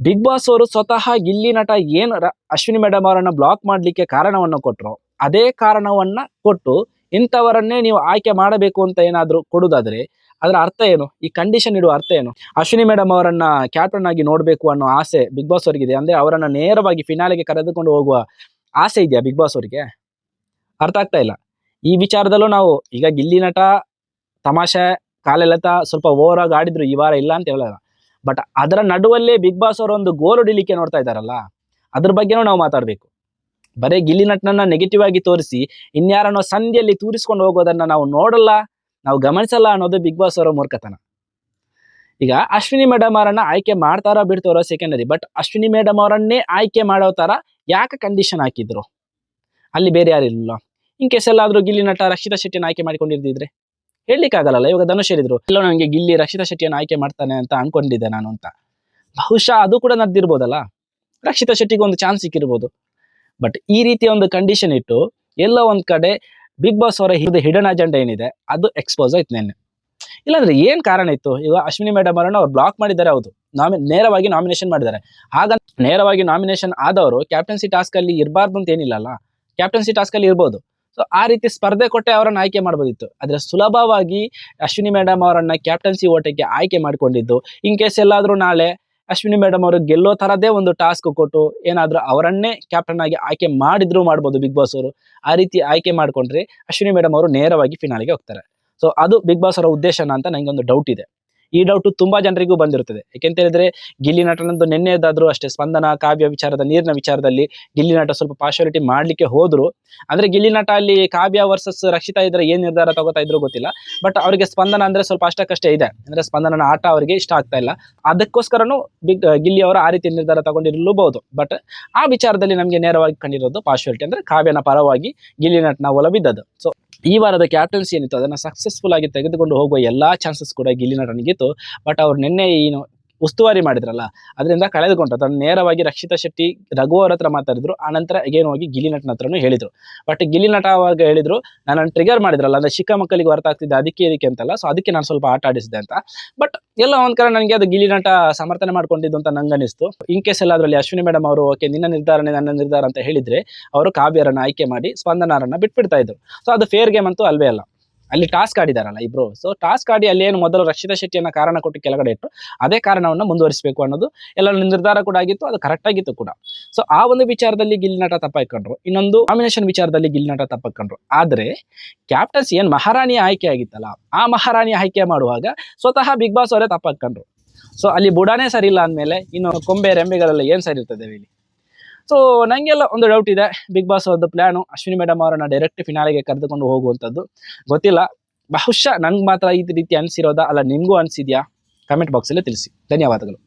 [SPEAKER 1] ಬಿಗ್ ಬಾಸ್ ಅವರು ಸ್ವತಃ ಗಿಲ್ಲಿ ನಟ ಏನು ಅಶ್ವಿನಿ ಮೇಡಮ್ ಅವರನ್ನ ಬ್ಲಾಕ್ ಮಾಡಲಿಕ್ಕೆ ಕಾರಣವನ್ನು ಕೊಟ್ಟರು ಅದೇ ಕಾರಣವನ್ನ ಕೊಟ್ಟು ಇಂಥವರನ್ನೇ ನೀವು ಆಯ್ಕೆ ಮಾಡಬೇಕು ಅಂತ ಏನಾದರೂ ಕೊಡುದಾದ್ರೆ, ಅದರ ಅರ್ಥ ಏನು? ಈ ಕಂಡೀಷನ್ ಇಡುವ ಅರ್ಥ ಏನು? ಅಶ್ವಿನಿ ಮೇಡಮ್ ಅವರನ್ನ ಕ್ಯಾಪ್ಟನ್ ಆಗಿ ನೋಡಬೇಕು ಅನ್ನೋ ಆಸೆ ಬಿಗ್ ಬಾಸ್ ಅವರಿಗಿದೆ ಅಂದ್ರೆ ಅವರನ್ನು ನೇರವಾಗಿ ಫಿನಾಲೆಗೆ ಕರೆದುಕೊಂಡು ಹೋಗುವ ಆಸೆ ಇದೆಯಾ ಬಿಗ್ ಬಾಸ್ ಅವರಿಗೆ? ಅರ್ಥ ಆಗ್ತಾ ಇಲ್ಲ. ಈ ವಿಚಾರದಲ್ಲೂ ನಾವು, ಈಗ ಗಿಲ್ಲಿ ನಟ ತಮಾಷೆ ಕಾಲೆಲ್ಲತ ಸ್ವಲ್ಪ ಓವರ್ ಆಗಿ ಆಡಿದ್ರು, ಈ ವಾರ ಇಲ್ಲ ಅಂತ ಹೇಳಲ್ಲ. ಬಟ್ ಅದರ ನಡುವಲ್ಲೇ ಬಿಗ್ ಬಾಸ್ ಅವರು ಒಂದು ಗೋಲ್ ಹೊಡಿಲಿಕ್ಕೆ ನೋಡ್ತಾ ಇದ್ದಾರಲ್ಲ, ಅದ್ರ ಬಗ್ಗೆನೂ ನಾವು ಮಾತಾಡಬೇಕು. ಬರೀ ಗಿಲ್ಲಿ ನಟನನ್ನ ನೆಗೆಟಿವ್ ಆಗಿ ತೋರಿಸಿ, ಇನ್ಯಾರನ್ನೋ ಸಂಧಿಯಲ್ಲಿ ತೂರಿಸ್ಕೊಂಡು ಹೋಗೋದನ್ನ ನಾವು ನೋಡಲ್ಲ, ನಾವು ಗಮನಿಸಲ್ಲ ಅನ್ನೋದು ಬಿಗ್ ಬಾಸ್ ಅವರ ಮೂರ್ಖತನ. ಈಗ ಅಶ್ವಿನಿ ಮೇಡಮ್ ಅವರನ್ನ ಆಯ್ಕೆ ಮಾಡ್ತಾರೋ ಬಿಡ್ತಾರೋ ಸೆಕೆಂಡರಿ ಬಟ್ ಅಶ್ವಿನಿ ಮೇಡಮ್ ಅವರನ್ನೇ ಆಯ್ಕೆ ಮಾಡೋ ತರ ಯಾಕೆ ಕಂಡೀಷನ್ ಹಾಕಿದ್ರು? ಅಲ್ಲಿ ಬೇರೆ ಯಾರಿಲ್ಲ. ಇನ್ ಕೇಸ್ ಎಲ್ಲಾದ್ರೂ ಗಿಲ್ಲಿ ನಟ ರಕ್ಷಿತಾ ಶೆಟ್ಟಿನ ಆಯ್ಕೆ ಮಾಡಿಕೊಂಡಿರ್ದಿದ್ರೆ. ಹೇಳಲಿಕ್ಕಾಗಲ್ಲ. ಇವಾಗ ಧನುಷ್ ಹೇಳಿದ್ರು, ಇಲ್ಲ ನನಗೆ ಗಿಲ್ಲಿ ರಕ್ಷಿತಾ ಶೆಟ್ಟಿಯನ್ನು ಆಯ್ಕೆ ಮಾಡ್ತಾನೆ ಅಂತ ಅನ್ಕೊಂಡಿದ್ದೆ ನಾನು ಅಂತ. ಬಹುಶಃ ಅದು ಕೂಡ ನದ್ದಿರ್ಬೋದಲ್ಲ ರಕ್ಷಿತಾ ಶೆಟ್ಟಿಗೆ ಒಂದು ಚಾನ್ಸ್ ಸಿಕ್ಕಿರ್ಬೋದು. ಬಟ್ ಈ ರೀತಿಯ ಒಂದು ಕಂಡೀಷನ್ ಇಟ್ಟು ಎಲ್ಲ ಒಂದ್ ಕಡೆ ಬಿಗ್ ಬಾಸ್ ಅವರ ಹಿಡನ್ ಅಜೆಂಡಾ ಏನಿದೆ, ಅದು ಎಕ್ಸ್ಪೋಸ್ ಆಯ್ತು ನೆನ್ನೆ. ಇಲ್ಲಾಂದ್ರೆ ಏನ್ ಕಾರಣ ಇತ್ತು? ಈಗ ಅಶ್ವಿನಿ ಮೇಡಮ್ ಅವರನ್ನ ಅವ್ರು ಬ್ಲಾಕ್ ಮಾಡಿದ್ದಾರೆ, ಹೌದು. ನಾಮಿ ನೇರವಾಗಿ ನಾಮಿನೇಷನ್ ಮಾಡಿದ್ದಾರೆ. ಆಗ ನೇರವಾಗಿ ನಾಮಿನೇಷನ್ ಆದವರು ಕ್ಯಾಪ್ಟನ್ಸಿ ಟಾಸ್ಕ್ ಅಲ್ಲಿ ಇರಬಾರ್ದು ಅಂತ ಏನಿಲ್ಲ ಅಲ್ಲ? ಕ್ಯಾಪ್ಟನ್ಸಿ ಟಾಸ್ಕ್ ಅಲ್ಲಿ ಇರ್ಬೋದು. ಸೊ ಆ ರೀತಿ ಸ್ಪರ್ಧೆ ಕೊಟ್ಟೆ ಅವರನ್ನು ಆಯ್ಕೆ ಮಾಡ್ಬೋದಿತ್ತು. ಆದರೆ ಸುಲಭವಾಗಿ ಅಶ್ವಿನಿ ಮೇಡಮ್ ಅವರನ್ನ ಕ್ಯಾಪ್ಟನ್ಸಿ ಓಟಕ್ಕೆ ಆಯ್ಕೆ ಮಾಡಿಕೊಂಡಿದ್ದು. ಇನ್ ಕೇಸ್ ಎಲ್ಲಾದರೂ ನಾಳೆ ಅಶ್ವಿನಿ ಮೇಡಮ್ ಅವರು ಗೆಲ್ಲೋ ತರದೇ ಒಂದು ಟಾಸ್ಕ್ ಕೊಟ್ಟು ಏನಾದರೂ ಅವರನ್ನೇ ಕ್ಯಾಪ್ಟನ್ ಆಗಿ ಆಯ್ಕೆ ಮಾಡಿದ್ರು ಮಾಡ್ಬೋದು ಬಿಗ್ ಬಾಸ್ ಅವರು. ಆ ರೀತಿ ಆಯ್ಕೆ ಮಾಡಿಕೊಂಡ್ರೆ ಅಶ್ವಿನಿ ಮೇಡಮ್ ಅವರು ನೇರವಾಗಿ ಫಿನಾಲಿಗೆ ಹೋಗ್ತಾರೆ. ಸೊ ಅದು ಬಿಗ್ ಬಾಸ್ ಅವರ ಉದ್ದೇಶನ ಅಂತ ನನಗೆ ಒಂದು ಡೌಟ್ ಇದೆ. ಈ ಡೌಟ್ ತುಂಬಾ ಜನರಿಗೂ ಬಂದಿರುತ್ತದೆ. ಯಾಕೆಂತ ಹೇಳಿದ್ರೆ, ಗಿಲ್ಲಿ ನಟನಂದು ನಿನ್ನೆದಾದ್ರೂ ಅಷ್ಟೇ ಸ್ಪಂದನ, ಕಾವ್ಯ ವಿಚಾರದ, ನೀರಿನ ವಿಚಾರದಲ್ಲಿ ಗಿಲ್ಲಿ ನಟ ಸ್ವಲ್ಪ ಪಾರ್ಶಾಲಿಟಿ ಮಾಡ್ಲಿಕ್ಕೆ ಹೋದ್ರು. ಅಂದ್ರೆ ಗಿಲ್ಲಿ ನಟ ಅಲ್ಲಿ ಕಾವ್ಯ ವರ್ಸಸ್ ರಕ್ಷಿತಾ ಇದ್ರೆ ಏನ್ ನಿರ್ಧಾರ ತಗೋತಾ ಇದ್ರು ಗೊತ್ತಿಲ್ಲ. ಬಟ್ ಅವರಿಗೆ ಸ್ಪಂದನ ಅಂದ್ರೆ ಸ್ವಲ್ಪ ಅಷ್ಟಕ್ಕಷ್ಟೇ ಇದೆ. ಅಂದ್ರೆ ಸ್ಪಂದನ ಆಟ ಅವರಿಗೆ ಇಷ್ಟ ಆಗ್ತಾ ಇಲ್ಲ. ಅದಕ್ಕೋಸ್ಕರನು ಬಿಗ್, ಗಿಲ್ಲಿ ಅವರು ಆ ರೀತಿ ನಿರ್ಧಾರ ತಗೊಂಡಿರಲೂಬಹುದು. ಬಟ್ ಆ ವಿಚಾರದಲ್ಲಿ ನಮಗೆ ನೇರವಾಗಿ ಕಂಡಿರೋದು ಪಾರ್ಶಾಲಿಟಿ ಅಂದ್ರೆ ಕಾವ್ಯನ ಪರವಾಗಿ ಗಿಲ್ಲಿ ನಟನ ಒಲವಿದ್ದದ್ದು. ಸೊ ಈ ವಾರದ ಕ್ಯಾಪ್ಟನ್ಸಿ ಏನಿತ್ತು, ಅದನ್ನು ಸಕ್ಸಸ್ಫುಲ್ ಆಗಿ ತೆಗೆದುಕೊಂಡು ಹೋಗುವ ಎಲ್ಲ ಚಾನ್ಸಸ್ ಕೂಡ ಗಿಲ್ಲಿ ನಟನಿಗಿತ್ತು ಬಟ್ ಅವ್ರು ನಿನ್ನೆ ಏನು ಉಸ್ತುವಾರಿ ಮಾಡಿದ್ರಲ್ಲ, ಅದರಿಂದ ಕಳೆದುಕೊಂಡ್ರು. ತನ್ನ ನೇರವಾಗಿ ರಕ್ಷಿತಾ ಶೆಟ್ಟಿ ರಘು ಅವ್ರ ಹತ್ರ ಮಾತಾಡಿದ್ರು. ಆನಂತರ ಅಗೇನ್ ಹೋಗಿ ಗಿಲಿನಟನ ನಟನ ಹತ್ರನೂ ಹೇಳಿದ್ರು. ಬಟ್ ಗಿಲಿನಟ ನಟ ಅವಾಗ ಹೇಳಿದ್ರು ನಾನು ಟ್ರಿಗರ್ ಮಾಡಿದ್ರಲ್ಲ, ಅಂದ್ರೆ ಚಿಕ್ಕ ಮಕ್ಕಳಿಗೆ ಅರ್ಥ ಆಗ್ತಿದ್ದೆ ಅದಕ್ಕೆ ಇದಕ್ಕೆ ಅಂತಲ್ಲ. ಸೊ ಅದಕ್ಕೆ ನಾನು ಸ್ವಲ್ಪ ಆಟ ಆಡಿಸಿದೆ ಅಂತ. ಬಟ್ ಎಲ್ಲ ಒಂದ್ ನನಗೆ ಅದು ಗಿಲಿನಟ ನಟ ಸಮರ್ಥನೆ ಮಾಡ್ಕೊಂಡಿದ್ದು ಅಂತ ನಂಗೆ ಅನಿಸ್ತು ಇನ್ ಕೇಸ್ ಎಲ್ಲ ಅದರಲ್ಲಿ ಅಶ್ವಿನಿ ಮೇಡಮ್ ಅವರು ಓಕೆ ನಿನ್ನ ನಿರ್ಧಾರನೆ ನನ್ನ ನಿರ್ಧಾರ ಅಂತ ಹೇಳಿದ್ರೆ, ಅವರು ಕಾವ್ಯರನ್ನ ಆಯ್ಕೆ ಮಾಡಿ ಸ್ಪಂದನಾರನ್ನ ಬಿಟ್ಬಿಡ್ತಾ ಇದ್ರು. ಸೊ ಅದು ಫೇರ್ ಗೇಮ್ ಅಂತೂ ಅಲ್ವೇ ಅಲ್ಲ. ಅಲ್ಲಿ ಟಾಸ್ಕ್ ಆಡಿದಾರಲ್ಲ ಇಬ್ರು. ಸೊ ಟಾಸ್ಕ್ ಆಡಿ ಅಲ್ಲಿ ಏನು ಮೊದಲು ರಕ್ಷಿತಾ ಶೆಟ್ಟಿಯನ್ನ ಕಾರಣ ಕೊಟ್ಟು ಕೆಳಗಡೆ ಇಟ್ಟು ಅದೇ ಕಾರಣವನ್ನು ಮುಂದುವರಿಸಬೇಕು ಅನ್ನೋದು ಎಲ್ಲ ನಿರ್ಧಾರ ಕೂಡ ಆಗಿತ್ತು, ಅದು ಕರೆಕ್ಟ್ ಆಗಿತ್ತು ಕೂಡ. ಸೊ ಆ ಒಂದು ವಿಚಾರದಲ್ಲಿ ಗಿಲ್ಲಿ ನಟ ತಪ್ಪಾಕೊಂಡ್ರು. ಇನ್ನೊಂದು ಕಾಂಬಿನೇಷನ್ ವಿಚಾರದಲ್ಲಿ ಗಿಲ್ಲಿ ನಟ ತಪ್ಪಾಕೊಂಡ್ರು. ಆದ್ರೆ ಕ್ಯಾಪ್ಟನ್ಸ್ ಏನ್ ಮಹಾರಾಣಿ ಆಯ್ಕೆ ಆಗಿತ್ತಲ್ಲ, ಆ ಮಹಾರಾಣಿ ಆಯ್ಕೆ ಮಾಡುವಾಗ ಸ್ವತಃ ಬಿಗ್ ಬಾಸ್ ಅವರೇ ತಪ್ಪಾಕೊಂಡ್ರು. ಸೊ ಅಲ್ಲಿ ಬುಡಾನೇ ಸರಿ ಇಲ್ಲ ಅಂದಮೇಲೆ, ಇನ್ನು ಕೊಂಬೆ ರೆಂಬೆಗಳೆಲ್ಲ ಏನು ಸರಿ ಇರ್ತದೆ ಇಲ್ಲಿ ಸೊ ನಂಗೆಲ್ಲ ಒಂದು ಡೌಟ್ ಇದೆ. ಬಿಗ್ ಬಾಸ್ ಅವ್ರದ್ದು ಪ್ಲಾನು ಅಶ್ವಿನಿ ಮೇಡಮ್ ಅವರನ್ನ ಡೈರೆಕ್ಟ್ ಫಿನಾಲೆಗೆ ಕರೆದುಕೊಂಡು ಹೋಗುವಂಥದ್ದು ಗೊತ್ತಿಲ್ಲ. ಬಹುಶಃ ನಂಗೆ ಮಾತ್ರ ಈ ರೀತಿ ಅನಿಸಿರೋದಾ? ಅಲ್ಲ ನಿಮಗೂ ಅನ್ಸಿದ್ಯಾ? ಕಮೆಂಟ್ ಬಾಕ್ಸಲ್ಲಿ ತಿಳಿಸಿ. ಧನ್ಯವಾದಗಳು.